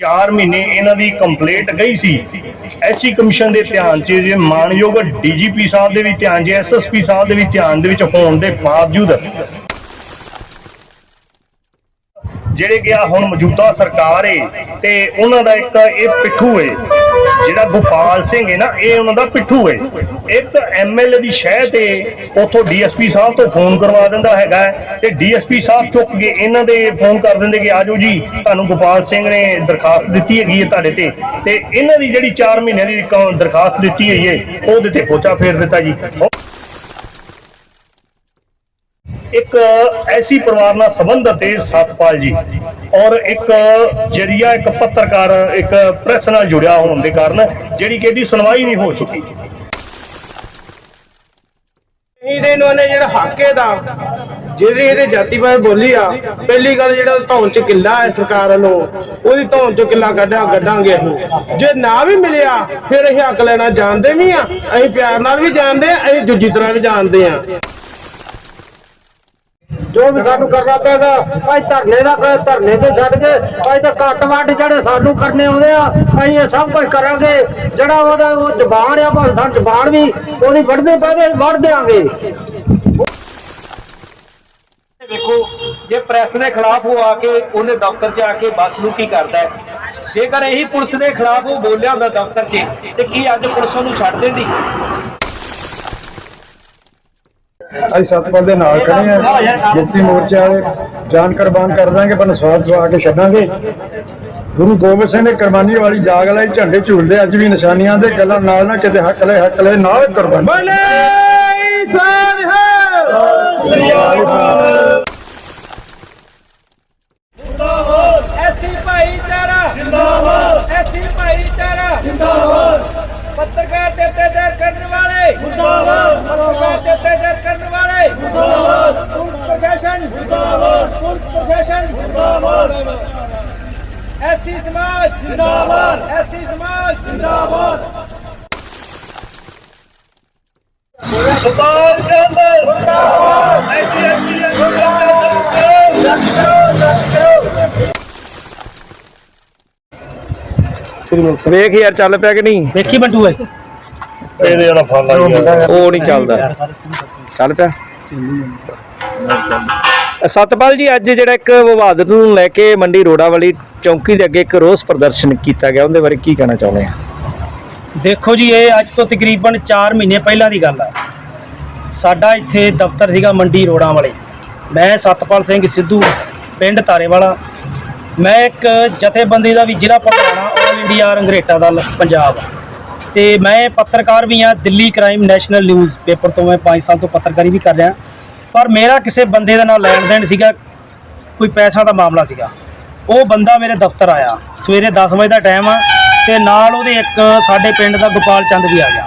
4 ਮਹੀਨੇ ਇਹਨਾਂ ਦੀ ਕੰਪਲੇਂਟ ਗਈ ਸੀ। ਐਸਸੀ ਕਮਿਸ਼ਨ ਦੇ ਧਿਆਨ 'ਚ ਜੇ ਮਾਨਯੋਗ ਡੀਜੀਪੀ ਸਾਹਿਬ ਦੇ ਵੀ ਧਿਆਨ 'ਚ, ਐਸਐਸਪੀ ਸਾਹਿਬ ਦੇ ਵੀ ਧਿਆਨ ਦੇ ਵਿੱਚ ਹੋਣ ਦੇ ਬਾਵਜੂਦ ਜਿਹੜੇ ਕਿ ਆ ਹੁਣ ਮੌਜੂਦਾ ਸਰਕਾਰ ਏ ਤੇ ਉਹਨਾਂ ਦਾ ਇੱਕ ਇਹ ਪਿੱਠੂ ਏ, ਜਿਹੜਾ ਗੋਪਾਲ ਸਿੰਘ ਏ ਨਾ, ਇਹ ਉਹਨਾਂ ਦਾ ਪਿੱਠੂ ਏ। ਇੱਕ ਐਮਐਲਏ ਦੀ ਸ਼ਹਿ ਤੇ ਉਥੋਂ ਡੀਐਸਪੀ ਸਾਹਿਬ ਤੋਂ ਫੋਨ ਕਰਵਾ ਦਿੰਦਾ ਹੈਗਾ ਹੈ ਤੇ ਡੀਐਸਪੀ ਸਾਹਿਬ ਚੁੱਕ ਕੇ ਇਹਨਾਂ ਦੇ ਫੋਨ ਕਰ ਦਿੰਦੇ ਕਿ ਆਜੋ ਜੀ, ਤੁਹਾਨੂੰ ਗੋਪਾਲ ਸਿੰਘ ਨੇ ਦਰਖਾਸਤ ਦਿੱਤੀ ਹੈਗੀ ਹੈ ਤੁਹਾਡੇ ਤੇ। ਤੇ ਇਹਨਾਂ ਦੀ ਜਿਹੜੀ 4 ਮਹੀਨਿਆਂ ਦੀ ਕ- ਦਰਖਾਸਤ ਦਿੱਤੀ ਹੋਈ ਏ, ਉਹਦੇ ਤੇ ਪੋਚਾ ਫੇਰ ਦਿੱਤਾ ਜੀ। ਇੱਕ ਐਸੀ ਪਰਿਵਾਰ ਨਾਲ ਸੰਬੰਧ ਹੈ ਸਤਪਾਲ ਜੀ। ਔਰ ਇੱਕ ਜਰੀਆ, ਇੱਕ ਪੱਤਰਕਾਰ, ਇੱਕ ਪ੍ਰੈਸ ਨਾਲ ਜੁੜਿਆ ਹੋਣ ਦੇ ਕਾਰਨ ਜਿਹੜੀ ਕਿ ਇਹਦੀ ਸੁਣਵਾਈ ਨਹੀਂ ਹੋ ਚੁੱਕੀ ਇਹਦੇ ਨੂੰ ਨੇ ਜਿਹੜਾ ਹਾਕੇ ਦਾ ਜਿਹੜੀ ਇਹਦੇ ਜਾਤੀ ਬੋਲੀ ਆ, ਪਹਿਲੀ ਗੱਲ ਜਿਹੜਾ ਧੌਣ ਚ ਕਿੱਲਾ ਹੈ ਸਰਕਾਰ ਵੱਲੋਂ, ਉਹਦੀ ਧੌਣ ਚ ਕਿੱਲਾ ਕੱਢਿਆ ਕੱਢਾਂਗੇ ਅਸੀਂ। ਜੇ ਨਾ ਵੀ ਮਿਲਿਆ, ਫਿਰ ਅਸੀਂ ਹੱਕ ਲੈਣਾ ਜਾਣਦੇ ਵੀ ਆ। ਅਸੀਂ ਪਿਆਰ ਨਾਲ ਵੀ ਜਾਣਦੇ ਆ, ਅਸੀਂ ਦੂਜੀ ਤਰ੍ਹਾਂ ਵੀ ਜਾਣਦੇ ਆ। ਜੋ ਵੀ ਸਾਨੂੰ ਕਰਨਾ ਪੈਗਾ ਭਾਈ ਧਰਨੇ ਦਾ ਧਰਨੇ ਤੇ ਛੱਡ ਕੇ ਭਾਈ ਤਾਂ ਕੱਟ ਵੱਢ ਜਿਹੜੇ ਸਾਨੂੰ ਕਰਨੇ ਆਉਂਦੇ ਆ, ਅਸੀਂ ਇਹ ਸਭ ਕੁਝ ਕਰਾਂਗੇ। ਜਿਹੜਾ ਉਹਦਾ ਉਹ ਜ਼ਬਾਨ ਆ, ਭਾਵੇਂ ਸਾਨੂੰ ਜ਼ਬਾਨ ਵੀ ਉਹਦੀ ਵੱਢਦੇ ਪਏ ਵੱਢ ਦਿਆਂਗੇ। ਵੇਖੋ ਜੇ ਪ੍ਰੈਸ ਦੇ ਖਿਲਾਫ ਉਹ ਆ ਕੇ ਉਹਨੇ ਦਫ਼ਤਰ 'ਚ ਆ ਕੇ ਬੱਸ ਨੂੰ ਕੀ ਕਰਦਾ ਹੈ, ਜੇਕਰ ਇਹੀ ਪੁਲਿਸ ਦੇ ਖਿਲਾਫ ਉਹ ਬੋਲਿਆ ਹੁੰਦਾ ਦਫ਼ਤਰ 'ਚ, ਤੇ ਕੀ ਅੱਜ ਪੁਲਿਸ ਉਹਨੂੰ ਛੱਡ ਦਿੰਦੀ? ਅਸੀਂ ਸਤਪਾਲ ਦੇ ਨਾਲ ਖੜੇ ਆ ਮੁਕਤੀ ਮੋਰਚੇ ਵਾਲੇ ਜਾਨ ਕੁਰਬਾਨ ਕਰ ਦਾਂਗੇ ਪਰ ਸਵਾਦ ਦਵਾ ਕੇ ਛੱਡਾਂਗੇ। ਗੁਰੂ ਗੋਬਿੰਦ ਸਿੰਘ ਨੇ ਕੁਰਬਾਨੀ ਵਾਲੀ ਜਾਗ ਲਈ, ਝੰਡੇ ਝੂਲਦੇ, ਅੱਜ ਵੀ ਨਿਸ਼ਾਨੀਆਂ ਦੇ ਗੱਲਾਂ ਨਾਲ ਨਾ ਕਿਤੇ ਹੱਕ ਲੈ ਹੱਕ ਲੈ ਨਾਲ ਕੁਰਬਾਨੀ। ਬੋਲੇ ਸਾਹਿਬ ਵੇਖ ਯਾਰ ਚੱਲ ਪਿਆ ਕਿ ਨਹੀਂ। ਦੇਖੀ ਬੰਟੂ ਇਹਦੇ ਵਾਲਾ ਫਲ ਲੱਗ ਗਿਆ। ਉਹ ਨਹੀਂ ਚੱਲਦਾ। ਚੱਲ ਪਿਆ। ਸਤਪਾਲ ਜੀ ਅੱਜ ਜਿਹੜਾ ਇੱਕ ਵਿਵਾਦਤ ਨੂੰ ਲੈ ਕੇ ਮੰਡੀ ਰੋੜਾ ਵਾਲੀ ਚੌਂਕੀ ਦੇ ਅੱਗੇ ਇੱਕ ਰੋਸ ਪ੍ਰਦਰਸ਼ਨ ਕੀਤਾ ਗਿਆ ਉਹਦੇ ਬਾਰੇ ਕੀ ਕਹਿਣਾ ਚਾਹੁੰਦੇ ਆ? ਦੇਖੋ ਜੀ ਇਹ ਅੱਜ ਤੋਂ ਤਕਰੀਬਨ 4 ਮਹੀਨੇ ਪਹਿਲਾਂ ਦੀ ਗੱਲ ਹੈ ਸਾਡਾ ਇੱਥੇ ਦਫ਼ਤਰ ਸੀਗਾ ਮੰਡੀ ਰੋੜਾਂ ਵਾਲੇ। ਮੈਂ ਸਤਪਾਲ ਸਿੰਘ ਸਿੱਧੂ ਪਿੰਡ ਤਾਰੇਵਾਲਾ ਮੈਂ ਇੱਕ ਜਥੇਬੰਦੀ ਦਾ ਵੀ ਜ਼ਿਲ੍ਹਾ ਪ੍ਰਧਾਨ ਹਾਂ ਆਲ ਇੰਡੀਆ ਰੰਗਰੇਟਾ ਦਲ ਪੰਜਾਬ। ਤੇ ਮੈਂ ਪੱਤਰਕਾਰ ਵੀ ਹਾਂ Delhi crime national news paper ਤੋਂ ਮੈਂ 5 ਸਾਲ ਤੋਂ ਪੱਤਰਕਾਰੀ ਵੀ ਕਰ ਰਿਹਾ। ਪਰ ਮੇਰਾ ਕਿਸੇ ਬੰਦੇ ਦੇ ਨਾਲ ਲੈਣ ਦੇਣ ਸੀਗਾ ਕੋਈ ਪੈਸਾ ਦਾ ਮਾਮਲਾ ਸੀਗਾ। ਉਹ ਬੰਦਾ ਮੇਰੇ ਦਫ਼ਤਰ ਆਇਆ। ਸਵੇਰੇ 10 ਵਜੇ ਦਾ ਟਾਈਮ ਆ ਤੇ ਨਾਲ ਉਹਦੇ ਇੱਕ ਸਾਡੇ ਪਿੰਡ ਦਾ ਗੋਪਾਲ ਚੰਦ ਵੀ ਆ ਗਿਆ।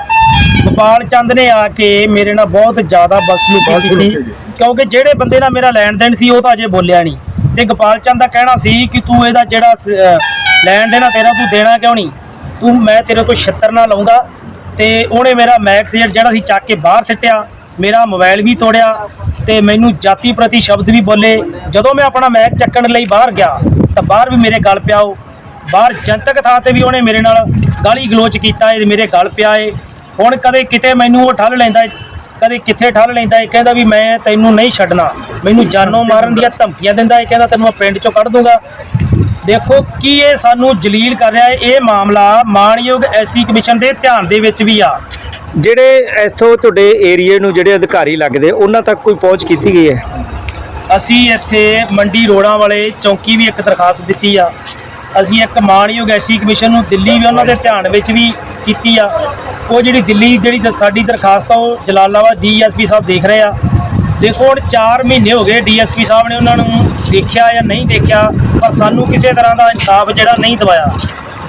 ਗੋਪਾਲ ਚੰਦ ਨੇ ਆ ਕੇ ਮੇਰੇ ਨਾਲ ਬਹੁਤ ਜ਼ਿਆਦਾ ਬਦਸਲੂਕੀ ਕੀਤੀ ਕਿਉਂਕਿ ਜਿਹੜੇ ਬੰਦੇ ਨਾਲ ਮੇਰਾ ਲੈਣ ਦੇਣ ਸੀ ਉਹ ਤਾਂ ਅਜੇ ਬੋਲਿਆ ਨਹੀਂ। ਤੇ ਗੋਪਾਲ ਚੰਦ ਦਾ ਕਹਿਣਾ ਸੀ ਕਿ ਤੂੰ ਇਹਦਾ ਜਿਹੜਾ ਸ- ਲੈਣ ਦੇਣਾ ਤੇਰਾ ਤੂੰ ਦੇਣਾ ਕਿਉਂ ਨਹੀਂ? ਤੂੰ ਮੈਂ ਤੇਰੇ ਤੋਂ ਛਿੱਤਰ ਨਾ ਲਾਉਂਦਾ ਤੇ ਉਹਨੇ ਮੇਰਾ ਮੈਕਸ ਜਿਹੜਾ ਸੀ ਚੱਕ ਕੇ ਬਾਹਰ ਸਿੱਟਿਆ ਮੇਰਾ ਮੋਬਾਈਲ ਵੀ ਤੋੜਿਆ ਤੇ ਮੈਨੂੰ ਜਾਤੀ ਪ੍ਰਤੀ ਸ਼ਬਦ ਵੀ ਬੋਲੇ। ਜਦੋਂ ਮੈਂ ਆਪਣਾ ਮੈਕ ਚੱਕਣ ਲਈ ਬਾਹਰ ਗਿਆ ਤਾਂ ਬਾਹਰ ਵੀ ਮੇਰੇ ਗਲ ਪਿਆ ਉਹ। ਬਾਹਰ ਜਨਤਕ ਥਾਂ ਤੇ ਵੀ ਉਹਨੇ ਮੇਰੇ ਨਾਲ ਗਾਲੀ ਗਲੋਚ ਕੀਤਾ ਏ ਮੇਰੇ ਗਲ ਪਿਆ ਏ। ਹੁਣ ਕਦੇ ਕਿਤੇ ਮੈਨੂੰ ਉਹ ਠੱਲ ਲੈਂਦਾ ਏ, ਕਦੇ ਕਿੱਥੇ ਠੱਲ ਲੈਂਦਾ ਏ ਕਹਿੰਦਾ ਵੀ ਮੈਂ ਤੈਨੂੰ ਨਹੀਂ ਛੱਡਣਾ। ਮੈਨੂੰ ਜਾਨੋਂ ਮਾਰਨ ਦੀਆਂ ਧਮਕੀਆਂ ਦਿੰਦਾ ਏ ਕਹਿੰਦਾ ਤੈਨੂੰ ਮੈਂ ਪਿੰਡ ਚੋਂ ਕੱਢ ਦੂੰਗਾ। ਦੇਖੋ ਕੀ ਇਹ ਸਾਨੂੰ ਜਲੀਲ ਕਰ ਰਿਹਾ ਏ ਇਹ ਮਾਮਲਾ ਮਾਣਯੋਗ ਐਸੀ ਕਮਿਸ਼ਨ ਦੇ ਧਿਆਨ ਦੇ ਵਿੱਚ ਵੀ ਆ। ਜਿਹੜੇ ਇੱਥੋਂ ਤੁਹਾਡੇ ਏਰੀਏ ਨੂੰ ਜਿਹੜੇ ਅਧਿਕਾਰੀ ਲੱਗਦੇ ਉਹਨਾਂ ਤੱਕ ਕੋਈ ਪਹੁੰਚ ਕੀਤੀ ਗਈ ਹੈ? ਅਸੀਂ ਇੱਥੇ ਮੰਡੀ ਰੋੜਾਂ ਵਾਲੇ ਚੌਂਕੀ ਵੀ ਇੱਕ ਦਰਖਾਸਤ ਦਿੱਤੀ ਆ। ਅਸੀਂ ਇੱਕ ਮਾਣਯੋਗ ਐਸੀ ਕਮਿਸ਼ਨ ਨੂੰ ਦਿੱਲੀ ਵੀ ਉਹਨਾਂ ਦੇ ਧਿਆਨ ਵਿੱਚ ਵੀ ਕੀਤੀ ਆ। ਉਹ ਜਿਹੜੀ ਦਿੱਲੀ ਜਿਹੜੀ ਸਾਡੀ ਦਰਖਾਸਤ ਆ, ਉਹ ਜਲਾਲਾਬਾਦ ਡੀਐਸਪੀ ਸਾਹਿਬ ਦੇਖ ਰਹੇ ਆ। ਦੇਖੋ, ਹੁਣ 4 ਮਹੀਨੇ ਹੋ ਗਏ ਡੀਐਸਪੀ ਸਾਹਿਬ ਨੇ ਉਹਨਾਂ ਨੂੰ ਦੇਖਿਆ ਜਾਂ ਨਹੀਂ ਦੇਖਿਆ, ਪਰ ਸਾਨੂੰ ਕਿਸੇ ਤਰ੍ਹਾਂ ਦਾ ਇਨਸਾਫ ਜਿਹੜਾ ਨਹੀਂ ਦਵਾਇਆ।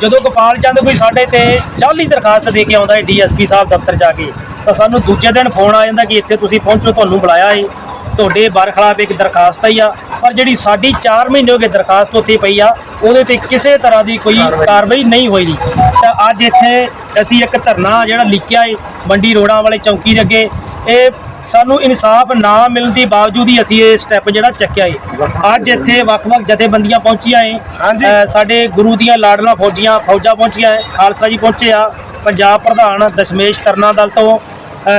ਜਦੋਂ ਗੋਪਾਲ ਚੰਦ ਕੋਈ ਸਾਡੇ ਤੇ ਚਾਲੀ ਦਰਖਾਸਤ ਦੇ ਕੇ ਆਉਂਦਾ ਹੈ ਡੀਐਸਪੀ ਸਾਹਿਬ ਦਫ਼ਤਰ ਜਾ ਕੇ, ਤਾਂ ਸਾਨੂੰ ਦੂਜੇ ਦਿਨ ਫੋਨ ਆ ਜਾਂਦਾ ਕਿ ਇੱਥੇ ਤੁਸੀਂ ਪਹੁੰਚੋ, ਤੁਹਾਨੂੰ ਬੁਲਾਇਆ ਏ। ਤੁਹਾਡੇ ਬਰਖਲਾਫ ਇੱਕ ਦਰਖਾਸਤ ਆਈ ਆ ਪਰ ਜਿਹੜੀ ਸਾਡੀ 4 ਮਹੀਨੇ ਹੋ ਗਏ ਦਰਖਾਸਤ ਉੱਥੇ ਪਈ ਆ ਉਹਦੇ ਤੇ ਕਿਸੇ ਤਰ੍ਹਾਂ ਦੀ ਕੋਈ ਕਾਰਵਾਈ। ਨਹੀਂ ਹੋਈ ਤਾਂ ਅੱਜ ਇੱਥੇ ਅਸੀਂ ਇੱਕ ਧਰਨਾ ਜਿਹੜਾ ਲਿਖਿਆ ਏ ਮੰਡੀ ਰੋਡਾਂ ਵਾਲੇ ਚੌਂਕੀ ਦੇ ਅੱਗੇ ਇਹ ਸਾਨੂੰ ਇਨਸਾਫ ਨਾ ਮਿਲਣ ਦੀ ਬਾਵਜੂਦ ਹੀ ਅਸੀਂ ਇਹ ਸਟੈਪ ਜਿਹੜਾ ਚੱਕਿਆ ਏ। ਅੱਜ ਇੱਥੇ ਵੱਖ-ਵੱਖ ਜਥੇਬੰਦੀਆਂ ਪਹੁੰਚੀਆਂ ਏ ਸਾਡੇ ਗੁਰੂ ਦੀਆਂ ਲਾਡਲਾਂ ਫੌਜੀਆਂ ਫੌਜਾਂ ਪਹੁੰਚੀਆਂ ਏ ਖਾਲਸਾ ਜੀ ਪਹੁੰਚੇ ਆ ਪੰਜਾਬ ਪ੍ਰਧਾਨ ਦਸ਼ਮੇਸ਼ ਤਰਨਾ ਦਲ ਤੋਂ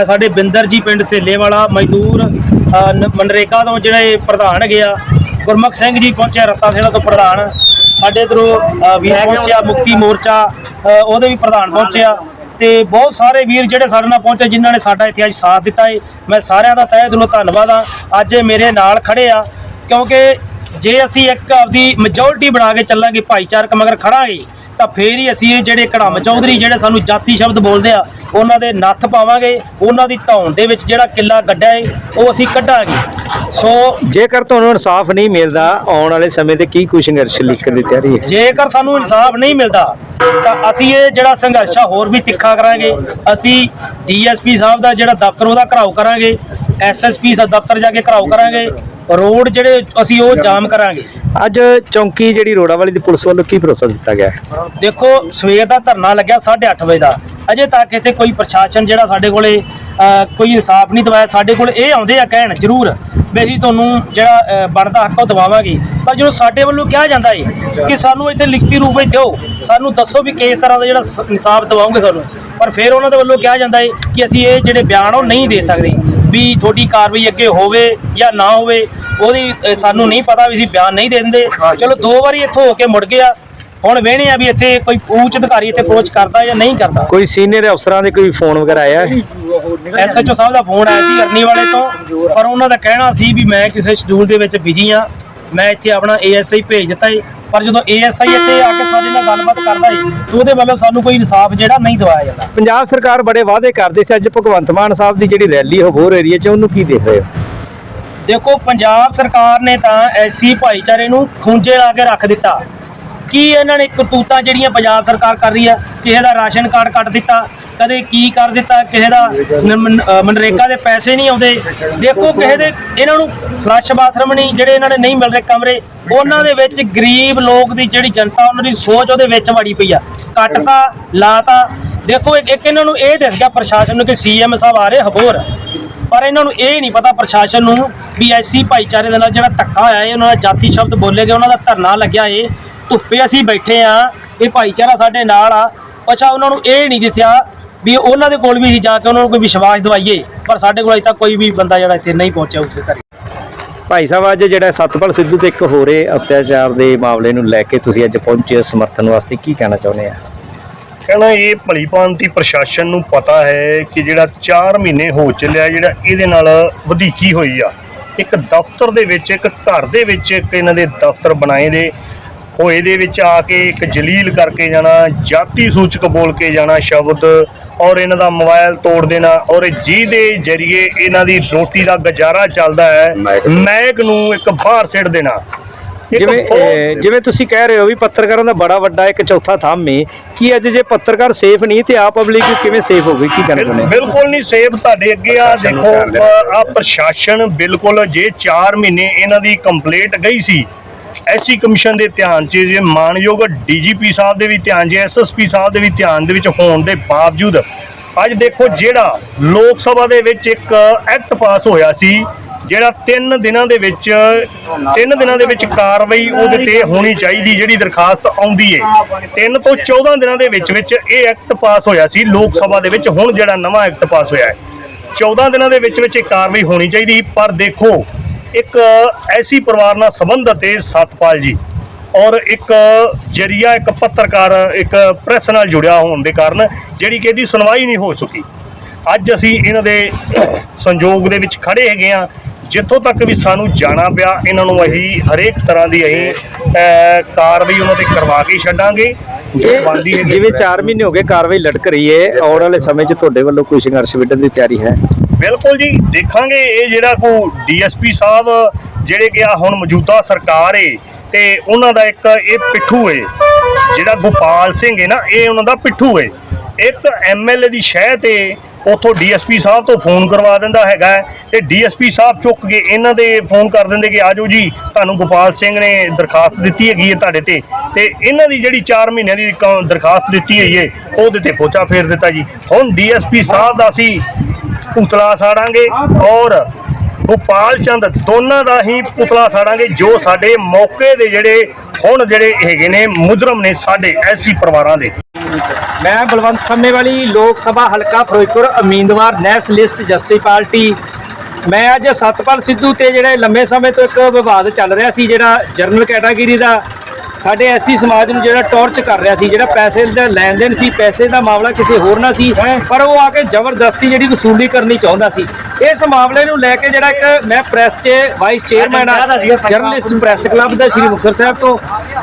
ਸਾਡੇ ਬਿੰਦਰ ਜੀ ਪਿੰਡ ਸੇਲੇ ਵਾਲਾ ਮਜ਼ਦੂਰ ਮਨਰੇਗਾ ਤੋਂ ਜਿਹੜੇ ਪ੍ਰਧਾਨ ਹੈਗੇ ਆ ਗੁਰਮੁਖ ਸਿੰਘ ਜੀ ਪਹੁੰਚੇ ਰਤਾ ਸੇਨਾ ਤੋਂ ਪ੍ਰਧਾਨ। ਸਾਡੇ ਇਧਰੋਂ ਵੀਰ ਪਹੁੰਚਿਆ ਮੁਕਤੀ ਮੋਰਚਾ ਉਹਦੇ ਵੀ ਪ੍ਰਧਾਨ ਪਹੁੰਚਿਆ। ਤੇ ਬਹੁਤ ਸਾਰੇ ਵੀਰ ਜਿਹੜੇ ਸਾਡੇ ਨਾਲ ਪਹੁੰਚੇ ਜਿਨ੍ਹਾਂ ਨੇ ਸਾਡਾ ਇੱਥੇ ਅੱਜ ਸਾਥ ਦਿੱਤਾ ਹੈ ਮੈਂ ਸਾਰਿਆਂ ਦਾ ਤਹਿ ਦਿਲੋਂ ਧੰਨਵਾਦ ਆ। ਅੱਜ ਇਹ ਮੇਰੇ ਨਾਲ ਖੜੇ ਆ ਕਿਉਂਕਿ ਜੇ ਅਸੀਂ ਇੱਕ ਆਪਦੀ ਮੈਜੋਰਿਟੀ ਬਣਾ ਕੇ ਚੱਲਾਂਗੇ ਭਾਈਚਾਰਕ ਮਗਰ ਖੜਾਂਗੇ ਤਾਂ ਫੇਰ ਹੀ ਅਸੀਂ ਇਹ ਜਿਹੜੇ ਕੜਮ ਚੌਧਰੀ ਜਿਹੜੇ ਸਾਨੂੰ ਜਾਤੀ ਸ਼ਬਦ ਬੋਲਦੇ ਆ ਉਹਨਾਂ ਦੇ ਨੱਥ ਪਾਵਾਂਗੇ ਉਹਨਾਂ ਦੀ ਧੌਣ ਦੇ ਵਿੱਚ ਜਿਹੜਾ ਕਿੱਲਾ ਗੱਡਿਆ ਹੈ ਉਹ ਅਸੀਂ ਕੱਢਾਂਗੇ। ਸੋ ਜੇਕਰ ਤੁਹਾਨੂੰ ਇਨਸਾਫ ਨਹੀਂ ਮਿਲਦਾ ਆਉਣ ਵਾਲੇ ਸਮੇਂ ਤੇ ਕੀ ਕੋਈ ਸੰਘਰਸ਼ ਲਿਖਣ ਦੀ ਤਿਆਰੀ ਹੈ? ਜੇਕਰ ਸਾਨੂੰ ਇਨਸਾਫ ਨਹੀਂ ਮਿਲਦਾ ਤਾਂ ਅਸੀਂ ਇਹ ਜਿਹੜਾ ਸੰਘਰਸ਼ ਆ ਹੋਰ ਵੀ ਤਿੱਖਾ ਕਰਾਂਗੇ। ਅਸੀਂ ਡੀਐਸਪੀ ਸਾਹਿਬ ਦਾ ਜਿਹੜਾ ਦਫ਼ਤਰ ਉਹਦਾ ਘਰਾਓ ਕਰਾਂਗੇ ਐਸਐਸਪੀ ਦਾ ਦਫ਼ਤਰ ਜਾ ਕੇ ਘਰਾਓ ਕਰਾਂਗੇ। ਰੋਡ ਜਿਹੜੇ ਅਸੀਂ ਉਹ ਜਾਮ ਕਰਾਂਗੇ। ਅੱਜ ਚੌਂਕੀ ਜਿਹੜੀ ਰੋੜਾ ਵਾਲੀ ਦੀ ਪੁਲਿਸ ਵੱਲੋਂ ਕੀ ਭਰੋਸਾ ਦਿੱਤਾ ਗਿਆ? ਹੈ? ਦੇਖੋ ਸਵੇਰ ਦਾ ਧਰਨਾ ਲੱਗਿਆ 8:30 ਵਜੇ ਦਾ। ਅਜੇ ਤੱਕ ਇੱਥੇ ਕੋਈ ਪ੍ਰਸ਼ਾਸਨ ਜਿਹੜਾ ਸਾਡੇ ਕੋਲੇ ਕੋਈ ਇਨਸਾਫ ਨਹੀਂ ਦਵਾਇਆ। ਸਾਡੇ ਕੋਲ ਇਹ ਆਉਂਦੇ ਆ ਕਹਿਣ ਜ਼ਰੂਰ। ਵੀ ਅਸੀਂ ਤੁਹਾਨੂੰ ਜਿਹੜਾ ਬਣਦਾ ਹੱਕ ਉਹ ਦਵਾਵਾਂਗੇ। ਪਰ ਜਦੋਂ ਸਾਡੇ ਵੱਲੋਂ ਕਿਹਾ ਜਾਂਦਾ ਹੈ ਕਿ ਸਾਨੂੰ ਇੱਥੇ ਲਿਖਤੀ ਰੂਪ ਵਿੱਚ ਦਿਓ ਸਾਨੂੰ ਦੱਸੋ ਵੀ ਕਿਸ ਤਰ੍ਹਾਂ ਦਾ ਜਿਹੜਾ ਇਨਸਾਫ ਦਵਾਓਗੇ ਸਾਨੂੰ। ਪਰ ਫਿਰ ਉਹਨਾਂ ਦੇ ਵੱਲੋਂ ਕਿਹਾ ਜਾਂਦਾ ਹੈ ਕਿ ਅਸੀਂ ਇਹ ਜਿਹੜੇ ਬਿਆਨ ਉਹ ਨਹੀਂ ਦੇ ਸਕਦੇ। ਵੀ ਤੁਹਾਡੀ ਕਾਰਵਾਈ ਅੱਗੇ ਹੋਵੇ ਜਾਂ ਨਾ ਹੋਵੇ ਉਹਦੀ ਸਾਨੂੰ ਨਹੀਂ ਪਤਾ ਵੀ ਅਸੀਂ ਬਿਆਨ ਨਹੀਂ ਦਿੰਦੇ ਚਲੋ ਦੋ ਵਾਰੀ ਇੱਥੋਂ ਹੋ ਕੇ ਮੁੜ ਗਿਆ। ਹੁਣ ਵੇਹਣੇ ਆ ਵੀ ਇੱਥੇ ਕੋਈ ਉੱਚ ਅਧਿਕਾਰੀ ਇੱਥੇ ਅਪਰੋਚ ਕਰਦਾ ਜਾਂ ਨਹੀਂ ਕਰਦਾ। ਕੋਈ ਸੀਨੀਅਰ ਅਫਸਰਾਂ ਦੇ ਕੋਈ ਫੋਨ ਵਗੈਰਾ ਆਇਆ? ਹੈ ਐਸਐਚਓ ਸਾਹਿਬ ਦਾ ਫੋਨ ਆਇਆ ਸੀ ਅਰਨੀ ਵਾਲੇ ਤੋਂ ਪਰ ਉਹਨਾਂ ਦਾ ਕਹਿਣਾ ਸੀ ਵੀ ਮੈਂ ਕਿਸੇ ਸ਼ਡਿਊਲ ਦੇ ਵਿੱਚ ਬਿਜ਼ੀ ਆ। ਮੈਂ ਇੱਥੇ ਆਪਣਾ ਏਐਸਆਈ ਭੇਜ ਦਿੱਤਾ ਏ। ਪਰ ਜਦੋਂ ਏਐਸਆਈ ਇੱਥੇ ਆ ਕੇ ਸਾਡੇ ਨਾਲ ਗੱਲਬਾਤ ਕਰਦਾ ਏ ਤਾਂ ਉਹਦੇ ਵੱਲੋਂ ਸਾਨੂੰ ਕੋਈ ਇਨਸਾਫ ਜਿਹੜਾ ਨਹੀਂ ਦਵਾਇਆ ਜਾਂਦਾ। ਪੰਜਾਬ ਸਰਕਾਰ ਬੜੇ ਵਾਅਦੇ ਕਰਦੀ ਸੀ ਅੱਜ ਭਗਵੰਤ ਮਾਨ ਸਾਹਿਬ ਦੀ ਜਿਹੜੀ ਰੈਲੀ ਉਹ ਹੋਰ ਏਰੀਆ 'ਚ ਉਹਨੂੰ ਕੀ ਦੇਖ ਰਹੇ ਹੋ? ਦੇਖੋ ਪੰਜਾਬ ਸਰਕਾਰ ਨੇ ਤਾਂ ਐਸੀ ਭਾਈਚਾਰੇ ਨੂੰ ਖੂੰਜੇ ਲਾ ਕੇ ਰੱਖ ਦਿੱਤਾ। ਕੀ ਇਹਨਾਂ ਨੇ ਕਰਤੂਤਾਂ ਜਿਹੜੀਆਂ ਪੰਜਾਬ ਸਰਕਾਰ ਕਰ ਰਹੀ ਆ, ਕਿਸੇ ਦਾ ਰਾਸ਼ਨ ਕਾਰਡ ਕੱਟ ਦਿੱਤਾ, ਕਦੇ ਕੀ ਕਰ ਦਿੱਤਾ, ਕਿਸੇ ਦਾ ਮਨਰੇਗਾ ਦੇ ਪੈਸੇ ਨਹੀਂ ਆਉਂਦੇ। ਦੇਖੋ, ਕਿਸੇ ਦੇ ਇਹਨਾਂ ਨੂੰ ਫਲੱਸ਼ ਬਾਥਰੂਮ ਨਹੀਂ, ਜਿਹੜੇ ਇਹਨਾਂ ਨੇ ਨਹੀਂ ਮਿਲ ਰਹੇ ਕਮਰੇ, ਉਹਨਾਂ ਦੇ ਵਿੱਚ ਗਰੀਬ ਲੋਕ ਦੀ ਜਿਹੜੀ ਜਨਤਾ, ਉਹਨਾਂ ਦੀ ਸੋਚ ਉਹਦੇ ਵਿੱਚ ਵੜੀ ਪਈ ਆ। ਕੱਟਤਾ, ਲਾਤਾ। ਦੇਖੋ, ਇੱਕ ਇੱਕ ਇਹਨਾਂ ਨੂੰ ਇਹ ਦਿਸ ਗਿਆ ਪ੍ਰਸ਼ਾਸਨ ਨੂੰ ਕਿ ਸੀਐਮ ਸਾਹਿਬ ਆ ਰਹੇ ਹਬੋਰ। ਪਰ ਇਹਨਾਂ ਨੂੰ ਇਹ ਨਹੀਂ ਪਤਾ ਪ੍ਰਸ਼ਾਸਨ ਨੂੰ ਵੀ ਐਸੀ ਭਾਈਚਾਰੇ ਦੇ ਨਾਲ ਜਿਹੜਾ ਧੱਕਾ ਹੋਇਆ ਹੈ ਉਹਨਾਂ ਦਾ ਜਾਤੀ ਸ਼ਬਦ ਬੋਲੇ ਗਏ, ਉਹਨਾਂ ਦਾ ਧਰਨਾ ਲੱਗਿਆ ਏ। ਧੁੱਪੇ ਅਸੀਂ ਬੈਠੇ ਆ ਇਹ ਭਾਈਚਾਰਾ ਸਾਡੇ ਨਾਲ ਆ। ਅੱਛਾ ਉਹਨਾਂ ਨੂੰ ਇਹ ਨਹੀਂ ਦਿਸਿਆ ਵੀ ਉਹਨਾਂ ਦੇ ਕੋਲ ਵੀ ਅਸੀਂ ਜਾ ਕੇ ਉਹਨਾਂ ਨੂੰ ਕੋਈ ਵਿਸ਼ਵਾਸ ਦਵਾਈਏ ਪਰ ਸਾਡੇ ਕੋਲ ਅਜੇ ਤੱਕ ਕੋਈ ਵੀ ਬੰਦਾ ਜਿਹੜਾ ਇੱਥੇ ਨਹੀਂ ਪਹੁੰਚਿਆ ਉਸੇ ਘਰੇ। ਭਾਈ ਸਾਹਿਬ ਅੱਜ ਜਿਹੜਾ ਸਤਪਾਲ ਸਿੱਧੂ ਤੇ ਇੱਕ ਹੋਰੇ ਅਤਿਆਚਾਰ ਦੇ ਮਾਮਲੇ ਨੂੰ ਲੈ ਕੇ ਤੁਸੀਂ ਅੱਜ ਪਹੁੰਚੇ ਹੋ ਸਮਰਥਨ ਵਾਸਤੇ ਕੀ ਕਹਿਣਾ ਚਾਹੁੰਦੇ ਆ? ਕਹਿਣਾ ਇਹ ਭਲੀ ਭਾਂਤੀ ਪ੍ਰਸ਼ਾਸਨ ਨੂੰ ਪਤਾ ਹੈ ਕਿ ਜਿਹੜਾ 4 ਮਹੀਨੇ ਹੋ ਚੱਲਿਆ ਜਿਹੜਾ ਇਹਦੇ ਨਾਲ ਵਧੀਕੀ ਹੋਈ ਆ। ਇੱਕ ਦਫ਼ਤਰ ਦੇ ਵਿੱਚ ਇੱਕ ਘਰ ਦੇ ਵਿੱਚ ਇੱਕ ਇਹਨਾਂ ਦੇ ਦਫ਼ਤਰ ਬਣਾਏ ਦੇ। ਹੋਏ ਦੇ ਵਿੱਚ ਆ ਕੇ ਇੱਕ ਜਲੀਲ ਕਰਕੇ ਜਾਣਾ ਜਾਤੀ ਸੂਚਕ ਬੋਲ ਕੇ ਜਾਣਾ ਸ਼ਬਦ ਔਰ ਇਹਨਾਂ ਦਾ ਮੋਬਾਈਲ ਤੋੜ ਦੇਣਾ ਔਰ ਜਿਹਦੇ ਜਰੀਏ ਇਹਨਾਂ ਦੀ ਰੋਟੀ ਦਾ ਗੁਜ਼ਾਰਾ ਚੱਲਦਾ ਹੈ ਮਹਿਕ ਨੂੰ। ਇੱਕ ਬਾਹਰ ਸਿੱਟ ਦੇਣਾ। ਜਿਵੇਂ ਜਿਵੇਂ ਤੁਸੀਂ ਕਹਿ ਰਹੇ ਹੋ ਵੀ ਪੱਤਰਕਾਰਾਂ ਦਾ ਬੜਾ ਵੱਡਾ ਇੱਕ ਚੌਥਾ ਥੰਮ ਹੈ ਕੀ ਅੱਜ ਜੇ ਪੱਤਰਕਾਰ ਸੇਫ ਨਹੀਂ ਤੇ ਆ ਪਬਲਿਕ ਕਿਵੇਂ ਸੇਫ ਹੋਵੇ ਕੀ ਚਾਹੁੰਦੇ ਆ? ਬਿਲਕੁਲ ਨਹੀਂ ਸੇਫ ਤੁਹਾਡੇ ਅੱਗੇ ਆ। ਦੇਖੋ ਆ ਪ੍ਰਸ਼ਾਸਨ ਬਿਲਕੁਲ ਜੇ 4 ਮਹੀਨੇ ਇਹਨਾਂ ਦੀ ਕੰਪਲੇਂਟ ਗਈ ਸੀ ਐਸੀ ਕਮਿਸ਼ਨ ਦੇ ਧਿਆਨ 'ਚ ਜੇ ਮਾਨਯੋਗ ਡੀਜੀਪੀ ਸਾਹਿਬ ਦੇ ਵੀ ਧਿਆਨ 'ਚ, ਐਸਐਸਪੀ ਸਾਹਿਬ ਦੇ ਵੀ ਧਿਆਨ ਦੇ ਵਿੱਚ ਹੋਣ ਦੇ ਬਾਵਜੂਦ ਅੱਜ ਦੇਖੋ ਜਿਹੜਾ ਲੋਕ ਸਭਾ ਦੇ ਵਿੱਚ ਇੱਕ ਐਕਟ ਪਾਸ ਹੋਇਆ ਸੀ, ਜਿਹੜਾ 3 ਦਿਨਾਂ ਦੇ ਵਿੱਚ 3 ਦਿਨਾਂ ਦੇ ਵਿੱਚ ਕਾਰਵਾਈ ਉਹਦੇ ਤੇ ਹੋਣੀ ਚਾਹੀਦੀ ਜਿਹੜੀ ਦਰਖਾਸਤ ਆਉਂਦੀ ਏ। 3 ਤੋਂ 14 ਦਿਨਾਂ ਦੇ ਵਿੱਚ ਵਿੱਚ ਇਹ ਐਕਟ ਪਾਸ ਹੋਇਆ ਸੀ, ਲੋਕ ਸਭਾ ਦੇ ਵਿੱਚ ਹੁਣ ਜਿਹੜਾ ਨਵਾਂ ਐਕਟ ਪਾਸ ਹੋਇਆ ਹੈ। 14 ਦਿਨਾਂ ਦੇ ਵਿੱਚ ਵਿੱਚ ਇਹ ਕਾਰਵਾਈ ਹੋਣੀ ਚਾਹੀਦੀ, ਪਰ ਦੇਖੋ ਇੱਕ ਐਸੀ ਪਰਿਵਾਰ ਨਾਲ ਸੰਬੰਧਤ ਹੈ ਸਤਪਾਲ ਜੀ ਔਰ ਇੱਕ ਜਰੀਆ ਇੱਕ ਪੱਤਰਕਾਰ ਇੱਕ ਪ੍ਰੈਸ ਨਾਲ ਜੁੜਿਆ ਹੋਣ ਦੇ ਕਾਰਨ ਜਿਹੜੀ ਕਿ ਇਹਦੀ ਸੁਣਵਾਈ ਨਹੀਂ ਹੋ ਸਕੀ। ਅੱਜ ਅਸੀਂ ਇਹਨਾਂ ਦੇ ਸੰਯੋਗ ਦੇ ਵਿੱਚ ਖੜੇ ਹੈਗੇ ਆ ਜਿੱਥੋਂ ਤੱਕ ਵੀ ਸਾਨੂੰ ਜਾਣਾ ਪਿਆ ਇਹਨਾਂ ਨੂੰ ਅਸੀਂ ਹਰੇਕ ਤਰ੍ਹਾਂ ਦੀ ਅਸੀਂ ਕਾਰਵਾਈ ਉਹਨਾਂ ਤੇ ਕਰਵਾ ਕੇ ਛੱਡਾਂਗੇ। ਜਿਵੇਂ 4 ਮਹੀਨੇ ਹੋ ਗਏ ਕਾਰਵਾਈ ਲਟਕ ਰਹੀ ਹੈ ਆਉਣ ਵਾਲੇ ਸਮੇਂ 'ਚ ਤੁਹਾਡੇ ਵੱਲੋਂ ਕੋਈ ਸੰਘਰਸ਼ ਵਿੱਢਣ ਦੀ ਤਿਆਰੀ ਹੈ? ਬਿਲਕੁਲ ਜੀ, ਦੇਖਾਂਗੇ ਇਹ ਜਿਹੜਾ ਕੋ ਡੀਐਸਪੀ ਸਾਹਿਬ, ਜਿਹੜੇ ਕਿ ਆ ਹੁਣ ਮੌਜੂਦਾ ਸਰਕਾਰ ਏ, ਤੇ ਉਹਨਾਂ ਦਾ ਇੱਕ ਇਹ ਪਿੱਠੂ ਏ, ਜਿਹੜਾ ਗੋਪਾਲ ਸਿੰਘ ਏ ਨਾ, ਇਹ ਉਹਨਾਂ ਦਾ ਪਿੱਠੂ ਏ। ਇੱਕ ਐਮਐਲਏ ਦੀ ਸ਼ਹਿ ਤੇ ਉਥੋਂ ਡੀਐਸਪੀ ਸਾਹਿਬ ਤੋਂ ਫੋਨ ਕਰਵਾ ਦਿੰਦਾ ਹੈਗਾ ਹੈ ਤੇ ਡੀਐਸਪੀ ਸਾਹਿਬ ਚੁੱਕ ਕੇ ਇਹਨਾਂ ਦੇ ਫੋਨ ਕਰ ਦਿੰਦੇ ਕਿ ਆਜੋ ਜੀ, ਤੁਹਾਨੂੰ ਗੋਪਾਲ ਸਿੰਘ ਨੇ ਦਰਖਾਸਤ ਦਿੱਤੀ ਹੈਗੀ ਹੈ ਤੁਹਾਡੇ ਤੇ। ਤੇ ਇਹਨਾਂ ਦੀ ਜਿਹੜੀ 4 ਮਹੀਨਿਆਂ ਦੀ ਕ- ਦਰਖਾਸਤ ਦਿੱਤੀ ਹੋਈ ਹੈ ਉਹਦੇ ਤੇ ਪੋਚਾ ਫੇਰ ਦਿੱਤਾ ਜੀ। ਹੁਣ ਡੀਐਸਪੀ ਸਾਹਿਬ ਦਾ ਸੀ ਪੁਤਲਾ ਸਾੜਾਂਗੇ ਔਰ ਗੋਪਾਲ ਚੰਦ ਦੋਨਾਂ ਦਾ ਹੀ ਪੁਤਲਾ ਸਾੜਾਂਗੇ ਜੋ ਸਾਡੇ ਮੌਕੇ ਦੇ ਜਿਹੜੇ ਹੁਣ ਜਿਹੜੇ ਹੈਗੇ ਨੇ, ਮੁਜਰਮ ਨੇ ਸਾਡੇ ਐਸੀ ਪਰਿਵਾਰਾਂ ਦੇ। ਮੈਂ ਬਲਵੰਤ ਸੰਮੇ ਵਾਲੀ ਲੋਕ ਸਭਾ ਹਲਕਾ ਫਿਰੋਜ਼ਪੁਰ, ਉਮੀਦਵਾਰ ਨੈਸ਼ਨਲਿਸਟ ਜਸਟਿਸ ਪਾਰਟੀ। ਮੈਂ ਅੱਜ ਸਤਪਾਲ ਸਿੱਧੂ ਤੇ ਜਿਹੜੇ ਲੰਮੇ ਸਮੇਂ ਤੋਂ ਇੱਕ ਵਿਵਾਦ ਚੱਲ ਰਿਹਾ ਸੀ, ਜਿਹੜਾ ਜਰਨਲ ਕੈਟਾਗਰੀ ਦਾ ਸਾਡੇ ਐਸੀ ਸਮਾਜ ਨੂੰ ਜਿਹੜਾ ਟੌਰਚ ਕਰ ਰਿਹਾ ਸੀ, ਜਿਹੜਾ ਪੈਸੇ ਦਾ ਲੈਣ ਦੇਣ ਸੀ, ਪੈਸੇ ਦਾ ਮਾਮਲਾ ਕਿਸੇ ਹੋਰ ਨਾਲ ਸੀ, ਪਰ ਉਹ ਆ ਕੇ ਜ਼ਬਰਦਸਤੀ ਜਿਹੜੀ ਵਸੂਲੀ ਕਰਨੀ ਚਾਹੁੰਦਾ ਸੀ। ਇਸ ਮਾਮਲੇ ਨੂੰ ਲੈ ਕੇ ਜਿਹੜਾ ਇੱਕ ਮੈਂ ਪ੍ਰੈਸ 'ਚ ਵਾਈਸ ਚੇਅਰਮੈਨ ਆ ਜਰਨਲਿਸਟ ਪ੍ਰੈਸ ਕਲੱਬ ਦਾ ਸ਼੍ਰੀ ਮੁਕਤਸਰ ਸਾਹਿਬ ਤੋਂ,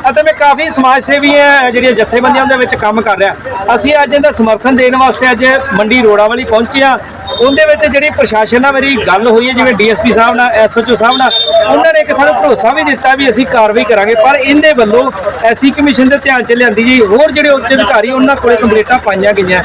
ਅਤੇ ਮੈਂ ਕਾਫੀ ਸਮਾਜ ਸੇਵੀ ਹੈ ਜਿਹੜੀਆਂ ਜਥੇਬੰਦੀਆਂ ਦੇ ਵਿੱਚ ਕੰਮ ਕਰ ਰਿਹਾ। ਅਸੀਂ ਅੱਜ ਇਹਦਾ ਸਮਰਥਨ ਦੇਣ ਵਾਸਤੇ ਅੱਜ ਮੰਡੀ ਰੋੜਾ ਵਾਲੀ ਪਹੁੰਚੇ ਆ। ਉਹਦੇ ਵਿੱਚ ਜਿਹੜੀ ਪ੍ਰਸ਼ਾਸਨ ਨਾਲ ਮੇਰੀ ਗੱਲ ਹੋਈ ਹੈ, ਜਿਵੇਂ ਡੀਐਸਪੀ ਸਾਹਿਬ ਨਾਲ ਐਸਓਚਓ ਸਾਹਿਬ ਨਾਲ, ਉਹਨਾਂ ਨੇ ਇੱਕ ਸਾਨੂੰ ਭਰੋਸਾ ਵੀ ਦਿੱਤਾ ਵੀ ਅਸੀਂ ਕਾਰਵਾਈ ਕਰਾਂਗੇ, ਪਰ ਇਹਦੇ ਵੱਲੋਂ ਐਸੀ ਕਮਿਸ਼ਨ ਦੇ ਧਿਆਨ ਚ ਲਿਆਂਦੀ ਜੀ ਹੋਰ ਜਿਹੜੇ ਉੱਚ ਅਧਿਕਾਰੀ, ਉਹਨਾਂ ਕੋਲੇ ਕੰਪਲੇਂਟਾਂ ਪਾਈਆਂ ਗਈਆਂ।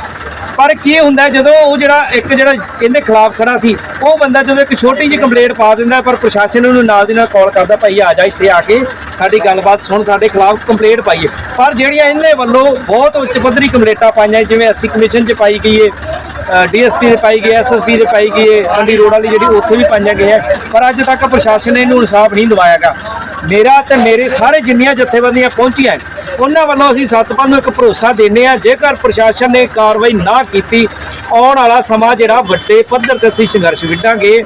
ਪਰ ਕੀ ਹੁੰਦਾ ਜਦੋਂ ਉਹ ਜਿਹੜਾ ਇੱਕ ਜਿਹੜਾ ਇਹਦੇ ਖਿਲਾਫ ਖੜਾ ਸੀ, ਉਹ ਬੰਦਾ ਜਦੋਂ ਇੱਕ ਛੋਟੀ ਜਿਹੀ ਕੰਪਲੇਂਟ ਪਾ ਦਿੰਦਾ, ਪਰ ਪ੍ਰਸ਼ਾਸਨ ਉਹਨੂੰ ਨਾਲ ਦੀ ਨਾਲ ਕਾਲ ਕਰਦਾ, ਭਾਈ ਆ ਜਾ ਇੱਥੇ ਆ ਕੇ, ਸਾਡੀ ਗੱਲਬਾਤ ਸੁਣ, ਸਾਡੇ ਖਿਲਾਫ ਕੰਪਲੇਂਟ ਪਾਈਏ। ਪਰ ਜਿਹੜੀਆਂ ਇਹਦੇ ਵੱਲੋਂ ਬਹੁਤ ਉੱਚ ਪੱਧਰੀ ਕੰਪਲੇਂਟਾਂ ਪਾਈਆਂ, ਜਿਵੇਂ ਐਸੀ ਕਮਿਸ਼ਨ 'ਚ ਪਾਈ ਗਈ ਹੈ ਡੀਐਸਪੀ ਦੇ ਪਾਈ ਗਈ ਐਸਐਸਪੀ ਦੇ ਪਾਈ ਗਈ ਹੈ ਮੰਡੀ ਰੋਡ ਵਾਲੀ ਜਿਹੜੀ ਉੱਥੇ ਵੀ ਪਾਈਆਂ ਗਈਆਂ। ਪਰ ਅੱਜ ਤੱਕ ਪ੍ਰਸ਼ਾਸਨ ਨੇ ਇਹਨੂੰ ਇਨਸਾਫ ਨਹੀਂ ਦਿਵਾਇਆਗਾ। ਮੇਰਾ ਤੇ ਮੇਰੇ ਸਾਰੇ ਜਿੰਨੀਆਂ ਜਥੇਬੰਦੀਆਂ ਪਹੁੰਚੀਆਂ ਉਹਨਾਂ ਵੱਲੋਂ ਅਸੀਂ ਸਤਪਾਲ ਨੂੰ ਇੱਕ ਭਰੋਸਾ ਦਿੰਦੇ ਆ ਜੇਕਰ ਪ੍ਰਸ਼ਾਸਨ ਨੇ ਕਾਰਵਾਈ ਨਾ ਕੀਤੀ, ਆਉਣ ਵਾਲਾ ਸਮਾਂ ਜਿਹੜਾ ਵੱਡੇ ਪੱਧਰ ਤੇ ਅਸੀਂ ਸੰਘਰਸ਼ ਵਿੱਢਾਂਗੇ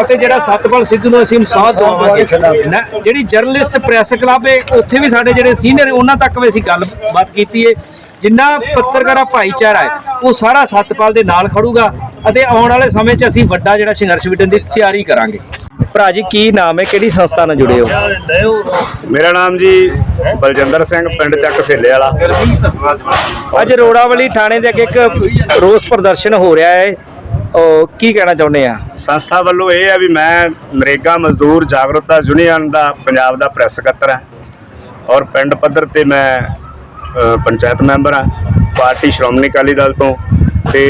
ਅਤੇ ਜਿਹੜਾ ਸਤਪਾਲ ਸਿੱਧੂ ਨੂੰ ਅਸੀਂ ਇਨਸਾਫ ਦਿਵਾਵਾਂਗੇ। ਜਿਹੜੀ ਜਰਨਲਿਸਟ ਪ੍ਰੈਸ ਕਲੱਬ ਹੈ, ਉੱਥੇ ਵੀ ਸਾਡੇ ਜਿਹੜੇ ਸੀਨੀਅਰ ਉਹਨਾਂ ਤੱਕ ਵੀ ਅਸੀਂ ਗੱਲਬਾਤ ਕੀਤੀ ਹੈ। ਜਿੰਨਾ ਪੱਤਰਕਾਰਾ ਭਾਈਚਾਰਾ ਹੈ ਉਹ ਸਾਰਾ ਸਤਪਾਲ ਦੇ ਨਾਲ ਖੜੂਗਾ ਅਤੇ ਆਉਣ ਵਾਲੇ ਸਮੇਂ 'ਚ ਅਸੀਂ ਵੱਡਾ ਜਿਹੜਾ ਸੰਘਰਸ਼ ਵਿੱਢਣ ਦੀ ਤਿਆਰੀ ਕਰਾਂਗੇ। ਭਰਾ ਜੀ ਕੀ ਨਾਮ ਹੈ? ਕਿਹੜੀ ਸੰਸਥਾ ਨਾਲ ਜੁੜੇ ਹੋ? ਮੇਰਾ ਨਾਮ ਜੀ ਬਲਜਿੰਦਰ ਸਿੰਘ ਪਿੰਡ ਚੱਕ ਸੇਲੇ ਵਾਲਾ। ਅੱਜ ਰੋੜਾਵਲੀ ਥਾਣੇ ਦੇ ਅੱਗੇ ਇੱਕ ਰੋਸ ਪ੍ਰਦਰਸ਼ਨ ਹੋ ਰਿਹਾ ਹੈ। ਉਹ ਕੀ ਕਹਿਣਾ ਚਾਹੁੰਦੇ ਆ? ਸੰਸਥਾ ਵੱਲੋਂ ਇਹ ਹੈ ਵੀ ਮੈਂ ਨਰੇਗਾ ਮਜ਼ਦੂਰ ਜਾਗਰੂਕਤਾ ਯੂਨੀਅਨ ਦਾ ਪੰਜਾਬ ਦਾ ਪ੍ਰੈਸ ਸਕੱਤਰ ਹਾਂ। ਔਰ ਪਿੰਡ ਪੱਧਰ ਤੇ ਮੈਂ ਪੰਚਾਇਤ ਮੈਂਬਰ ਹਾਂ ਪਾਰਟੀ ਸ਼੍ਰੋਮਣੀ ਅਕਾਲੀ ਦਲ ਤੋਂ। ਤੇ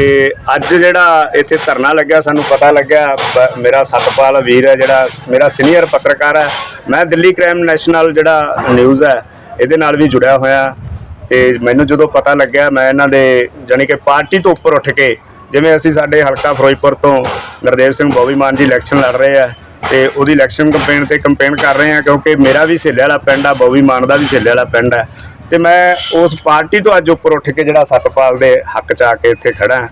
ਅੱਜ ਜਿਹੜਾ ਇੱਥੇ ਧਰਨਾ ਲੱਗਿਆ, ਸਾਨੂੰ ਪਤਾ ਲੱਗਿਆ ਮੇਰਾ ਸਤਪਾਲ ਵੀਰ ਹੈ ਜਿਹੜਾ, ਮੇਰਾ ਸੀਨੀਅਰ ਪੱਤਰਕਾਰ ਹੈ। ਮੈਂ ਦਿੱਲੀ ਕ੍ਰਾਈਮ ਨੈਸ਼ਨਲ ਜਿਹੜਾ ਨਿਊਜ਼ ਹੈ, ਇਹਦੇ ਨਾਲ ਵੀ ਜੁੜਿਆ ਹੋਇਆ। ਤੇ ਮੈਨੂੰ ਜਦੋਂ ਪਤਾ ਲੱਗਿਆ, ਮੈਂ ਇਹਨਾਂ ਦੇ ਜਾਣੀ ਕਿ ਪਾਰਟੀ ਤੋਂ ਉੱਪਰ ਉੱਠ ਕੇ, ਜਿਵੇਂ ਅਸੀਂ ਸਾਡੇ ਹਲਕਾ ਫਿਰੋਜ਼ਪੁਰ ਤੋਂ ਗੁਰਦੇਵ ਸਿੰਘ ਬੋਵੀ ਮਾਨ ਜੀ ਇਲੈਕਸ਼ਨ ਲੜ ਰਹੇ ਆ, ਤੇ ਉਹਦੀ ਇਲੈਕਸ਼ਨ ਕੰਪੇਨ ਤੇ ਕੰਪੇਨ ਕਰ ਰਹੇ ਆ, ਕਿਉਂਕਿ ਮੇਰਾ ਵੀ ਸੇਲੇ ਵਾਲਾ ਪਿੰਡ ਆ, ਬੋਵੀ ਮਾਨ ਦਾ ਵੀ ਸੇਲੇ ਵਾਲਾ ਪਿੰਡ ਹੈ। ਤੇ ਮੈਂ ਉਸ ਪਾਰਟੀ ਤੋਂ ਅੱਜ ਉੱਪਰ ਉੱਠ ਕੇ ਜਿਹੜਾ ਸਤਪਾਲ ਦੇ ਹੱਕ 'ਚ ਆ ਕੇ ਇੱਥੇ ਖੜਾ ਹਾਂ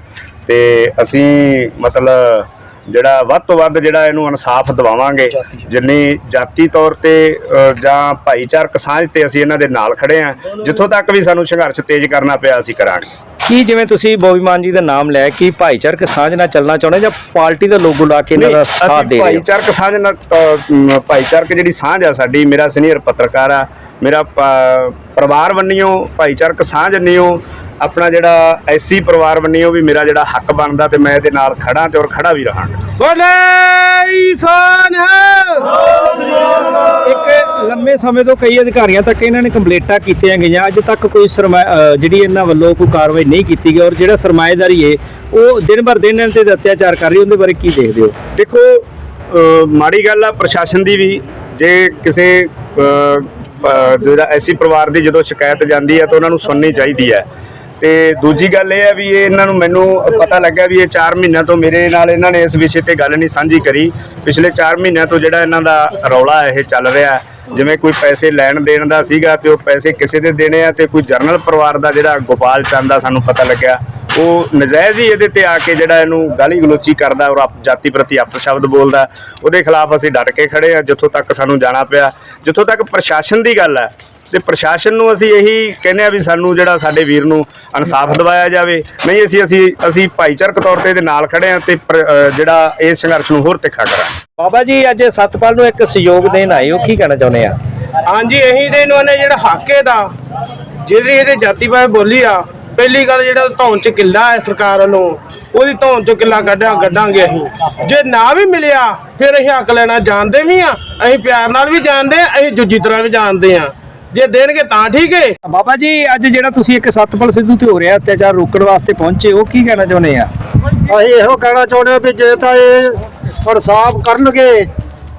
ਤੇ ਅਸੀਂ ਮਤਲਬ ਜਿਹੜਾ ਵੱਧ ਤੋਂ ਵੱਧ ਜਿਹੜਾ ਇਹਨੂੰ ਇਨਸਾਫ ਦਿਵਾਵਾਂਗੇ ਜਿੰਨੀ ਜਾਤੀ ਤੌਰ ਤੇ ਜਾਂ ਭਾਈਚਾਰਕ ਸਾਂਝ ਤੇ ਅਸੀਂ ਇਹਨਾਂ ਦੇ ਨਾਲ ਖੜੇ ਆ ਜਿੱਥੋਂ ਤੱਕ ਵੀ ਸਾਨੂੰ ਸੰਘਰਸ਼ ਤੇਜ਼ ਕਰਨਾ ਪਿਆ ਅਸੀਂ ਕਰਾਂਗੇ। ਕੀ ਜਿਵੇਂ ਤੁਸੀਂ ਬੋਬੀ ਮਾਨ ਜੀ ਦਾ ਨਾਮ ਲੈ ਕੇ ਭਾਈਚਾਰਕ ਸਾਂਝ ਨਾਲ ਚੱਲਣਾ ਚਾਹੁੰਦੇ ਜਾਂ ਪਾਰਟੀ ਦਾ ਲੋਗੋ ਲਾ ਕੇ ਇਹਨਾਂ ਦਾ ਸਾਥ ਦੇ ਰਹੇ ਭਾਈਚਾਰਕ ਸਾਂਝ ਨਾਲ ਭਾਈਚਾਰਕ ਜਿਹੜੀ ਸਾਂਝ ਆ ਸਾਡੀ ਮੇਰਾ ਸੀਨੀਅਰ ਪੱਤਰਕਾਰ ਆ ਮੇਰਾ ਪਰਿਵਾਰ ਵੰਨਿਓ ਭਾਈਚਾਰਕ ਸਾਂਝ ਵੰਨਿਓ ਆਪਣਾ ਜਿਹੜਾ ਐਸੀ ਪਰਿਵਾਰ ਵੰਨਿਓ ਵੀ ਮੇਰਾ ਜਿਹੜਾ ਹੱਕ ਬਣਦਾ ਤੇ ਮੈਂ ਇਹਦੇ ਨਾਲ ਖੜਾ ਤੇ ਔਰ ਖੜਾ ਵੀ ਰਹਾਂਗਾ। ਬੋਲੇ ਸੋਨ ਇੱਕ ਲੰਮੇ ਸਮੇਂ ਤੋਂ ਕਈ ਅਧਿਕਾਰੀਆਂ ਤੱਕ ਇਹਨਾਂ ਨੇ ਕੰਪਲੇਂਟਾਂ ਕੀਤੀਆਂ ਗਈਆਂ। ਅੱਜ ਤੱਕ ਕੋਈ ਜਿਹੜੀ ਇਹਨਾਂ ਵੱਲੋਂ ਕੋਈ ਕਾਰਵਾਈ ਨਹੀਂ ਕੀਤੀ ਗਈ ਔਰ ਜਿਹੜਾ ਸਰਮਾਏਦਾਰੀ ਹੈ ਉਹ ਦਿਨ ਭਰ ਦਿਨ ਇਹਨਾਂ ਤੇ ਅਤਿਆਚਾਰ ਕਰ ਰਹੀ ਉਹਦੇ ਬਾਰੇ ਕੀ ਦੇਖਦੇ ਹੋ? ਦੇਖੋ ਮਾੜੀ ਗੱਲ ਆ ਪ੍ਰਸ਼ਾਸਨ ਦੀ ਵੀ ਜੇ ਕਿਸੇ ਜਿਹੜਾ ਐਸੀ ਪਰਿਵਾਰ ਦੀ ਜਦੋਂ ਸ਼ਿਕਾਇਤ ਜਾਂਦੀ ਹੈ ਤਾਂ ਉਹਨਾਂ ਨੂੰ ਸੁਣਨੀ ਚਾਹੀਦੀ ਹੈ ਤੇ ਦੂਜੀ ਗੱਲ ਇਹ ਹੈ ਵੀ ਇਹ ਇਹਨਾਂ ਨੂੰ ਮੈਨੂੰ ਪਤਾ ਲੱਗਾ ਵੀ ਇਹ 4 ਮਹੀਨਿਆਂ ਤੋਂ ਮੇਰੇ ਨਾਲ ਇਹਨਾਂ ਨੇ ਇਸ ਵਿਸ਼ੇ ਤੇ ਗੱਲ ਨਹੀਂ ਸਾਂਝੀ ਕਰੀ। ਪਿਛਲੇ 4 ਮਹੀਨਿਆਂ ਤੋਂ ਜਿਹੜਾ ਇਹਨਾਂ ਦਾ ਰੌਲਾ ਇਹ ਚੱਲ ਰਿਹਾ ਹੈ। ਜਿਵੇਂ ਕੋਈ ਪੈਸੇ ਲੈਣ ਦੇਣ ਦਾ ਸੀਗਾ ਤੇ ਉਹ ਪੈਸੇ ਕਿਸੇ ਦੇ ਦੇਣੇ ਆ ਤੇ ਕੋਈ ਜਰਨਲ ਪਰਿਵਾਰ ਦਾ ਜਿਹੜਾ ਗੋਪਾਲ ਚੰਦ ਦਾ ਸਾਨੂੰ ਪਤਾ ਲੱਗਿਆ। ਉਹ ਨਜਾਇਜ਼ ਹੀ ਇਹਦੇ ਤੇ ਆ ਕੇ ਜਿਹੜਾ ਇਹਨੂੰ ਗਾਲੀ ਗਲੋਚੀ ਕਰਦਾ ਔਰ ਆਪ ਜਾਤੀ ਪ੍ਰਤੀ ਅਪਸ਼ਬਦ ਬੋਲਦਾ। ਉਹਦੇ ਖਿਲਾਫ ਅਸੀਂ ਡਟ ਕੇ ਖੜੇ ਆ, ਜਿੱਥੋਂ ਤੱਕ ਸਾਨੂੰ ਜਾਣਾ ਪਿਆ। ਜਿੱਥੋਂ ਤੱਕ ਪ੍ਰਸ਼ਾਸਨ ਦੀ ਗੱਲ ਹੈ ਤੇ ਪ੍ਰਸ਼ਾਸਨ ਨੂੰ ਅਸੀਂ ਇਹੀ ਕਹਿੰਦੇ ਆ ਵੀ ਸਾਨੂੰ ਜਿਹੜਾ ਸਾਡੇ ਵੀਰ ਨੂੰ ਇਨਸਾਫ ਦਿਵਾਇਆ ਜਾਵੇ। ਨਹੀਂ ਅਸੀਂ ਅਸੀਂ ਅਸੀਂ ਭਾਈਚਾਰਕ ਤੌਰ ਤੇ ਇਹਦੇ ਨਾਲ ਖੜੇ ਆ ਤੇ ਜਿਹੜਾ ਇਸ ਸੰਘਰਸ਼ ਨੂੰ ਹੋਰ ਤਿੱਖਾ ਕਰਾਂਗੇ। ਬਾਬਾ ਜੀ ਅੱਜ ਸਤਪਾਲ ਨੂੰ ਇੱਕ ਸਹਿਯੋਗ ਦੇਣ ਆਏ ਹੋ ਕੀ ਕਹਿਣਾ ਚਾਹੁੰਦੇ ਆ? ਹਾਂਜੀ ਇਹੀ ਦੇ ਨੂੰ ਨੇ ਜਿਹੜਾ ਹਾਕੇ ਦਾ ਜਿਹੜੀ ਇਹਦੇ ਜਾਤੀ ਬਾਰੇ ਬੋਲੀ ਆ ਪਹਿਲੀ ਗੱਲ ਜਿਹੜਾ ਧੌਣ ਚ ਕਿੱਲਾ ਹੈ ਸਰਕਾਰ ਵੱਲੋਂ ਉਹਦੀ ਧੌਣ ਚ ਕਿੱਲਾ ਕੱਢਿਆ ਕੱਢਾਂਗੇ ਅਸੀਂ। ਜੇ ਨਾ ਵੀ ਮਿਲਿਆ ਫਿਰ ਅਸੀਂ ਹੱਕ ਲੈਣਾ ਜਾਣਦੇ ਵੀ ਆ ਅਸੀਂ ਪਿਆਰ ਨਾਲ ਵੀ ਜਾਣਦੇ ਆ ਅਸੀਂ ਜੁੱਜੀ ਤਰ੍ਹਾਂ ਵੀ ਜਾਣਦੇ ਆ। ਜੇ ਦੇਣਗੇ ਤਾਂ ਠੀਕ ਹੈ ਬਾਬਾ ਜੀ ਅੱਜ ਜਿਹੜਾ ਤੁਸੀਂ ਇੱਕ ਸਤਪਾਲ ਸਿੱਧੂ ਤੇ ਹੋ ਰਿਹਾ ਅਤਿਆਚਾਰ ਰੋਕਣ ਵਾਸਤੇ ਪਹੁੰਚੇ ਉਹ ਕੀ ਕਹਿਣਾ ਚਾਹੁੰਦੇ ਆ? ਅਸੀਂ ਇਹੋ ਕਹਿਣਾ ਚਾਹੁੰਦੇ ਹਾਂ ਵੀ ਜੇ ਤਾਂ ਇਹ ਇਨਸਾਫ ਕਰਨਗੇ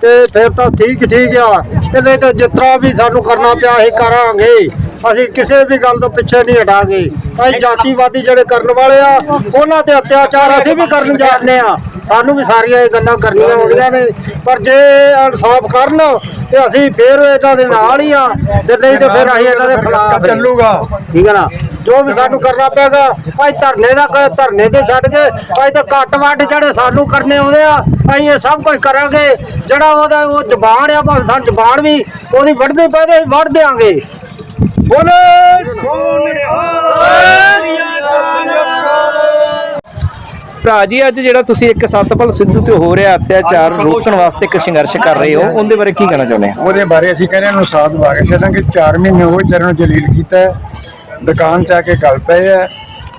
ਤੇ ਫਿਰ ਤਾਂ ਠੀਕ ਠੀਕ ਆ। ਤੇ ਨਹੀਂ ਤਾਂ ਜਿਸ ਤਰ੍ਹਾਂ ਵੀ ਸਾਨੂੰ ਕਰਨਾ ਪਿਆ ਅਸੀਂ ਕਰਾਂਗੇ। ਅਸੀਂ ਕਿਸੇ ਵੀ ਗੱਲ ਤੋਂ ਪਿੱਛੇ ਨਹੀਂ ਹਟਾਂਗੇ। ਅਸੀਂ ਜਾਤੀਵਾਦੀ ਜਿਹੜੇ ਕਰਨ ਵਾਲੇ ਆ ਉਹਨਾਂ ਤੇ ਅਤਿਆਚਾਰ ਅਸੀਂ ਵੀ ਕਰਨ ਜਾਂਦੇ ਆ ਸਾਨੂੰ ਵੀ ਸਾਰੀਆਂ ਇਹ ਗੱਲਾਂ ਕਰਨੀਆਂ ਆਉਂਦੀਆਂ ਨੇ। ਪਰ ਜੇ ਇਨਸਾਫ ਕਰਨ ਤੇ ਅਸੀਂ ਫੇਰ ਇਹਨਾਂ ਦੇ ਨਾਲ ਹੀ ਆ ਤੇ ਨਹੀਂ ਤੇ ਫਿਰ ਅਸੀਂ ਇਹਨਾਂ ਦੇ ਖਿਲਾਫ। ਚੱਲੂਗਾ। ਠੀਕ ਹੈ ਨਾ? ਜੋ ਵੀ ਸਾਨੂੰ ਕਰਨਾ ਪੈਗਾ ਅਸੀਂ ਧਰਨੇ ਦਾ ਧਰਨੇ ਤੇ ਛੱਡ ਕੇ ਅਸੀਂ ਤਾਂ ਘੱਟ ਵੱਡ ਜਿਹੜੇ ਸਾਨੂੰ ਕਰਨੇ ਆਉਂਦੇ ਆ ਅਸੀਂ ਇਹ ਸਭ ਕੁਝ ਕਰਾਂਗੇ। ਜਿਹੜਾ ਉਹਦਾ ਉਹ ਜ਼ਬਾਨ ਆ ਭਾਵੇਂ ਸਾਨੂੰ ਜ਼ਬਾਨ ਵੀ ਉਹਦੀ ਵੱਢਦੇ ਅਸੀਂ ਵੱਢ ਭਰਾ ਜੀ ਅੱਜ ਜਿਹੜਾ ਤੁਸੀਂ ਇੱਕ ਸਤਪਾਲ ਸਿੱਧੂ ਤੇ ਹੋ ਰਿਹਾ ਅਤਿਆਚਾਰ ਰੋਕਣ ਵਾਸਤੇ ਇੱਕ ਸੰਘਰਸ਼ ਕਰ ਰਹੇ ਹੋ ਉਹਦੇ ਬਾਰੇ ਕੀ ਕਹਿਣਾ ਚਾਹੁੰਦੇ ਆ ਉਹਦੇ ਬਾਰੇ ਅਸੀਂ ਕਹਿੰਦੇ ਨੂੰ ਸਾਥ ਕੇ ਛੱਡਾਂਗੇ। 4 ਮਹੀਨੇ ਉਹ ਵਿਚਾਰੇ ਨੂੰ ਜਲੀਲ ਕੀਤਾ ਹੈ। ਦੁਕਾਨ 'ਚ ਆ ਕੇ ਗੱਲ ਪਏ ਹੈ।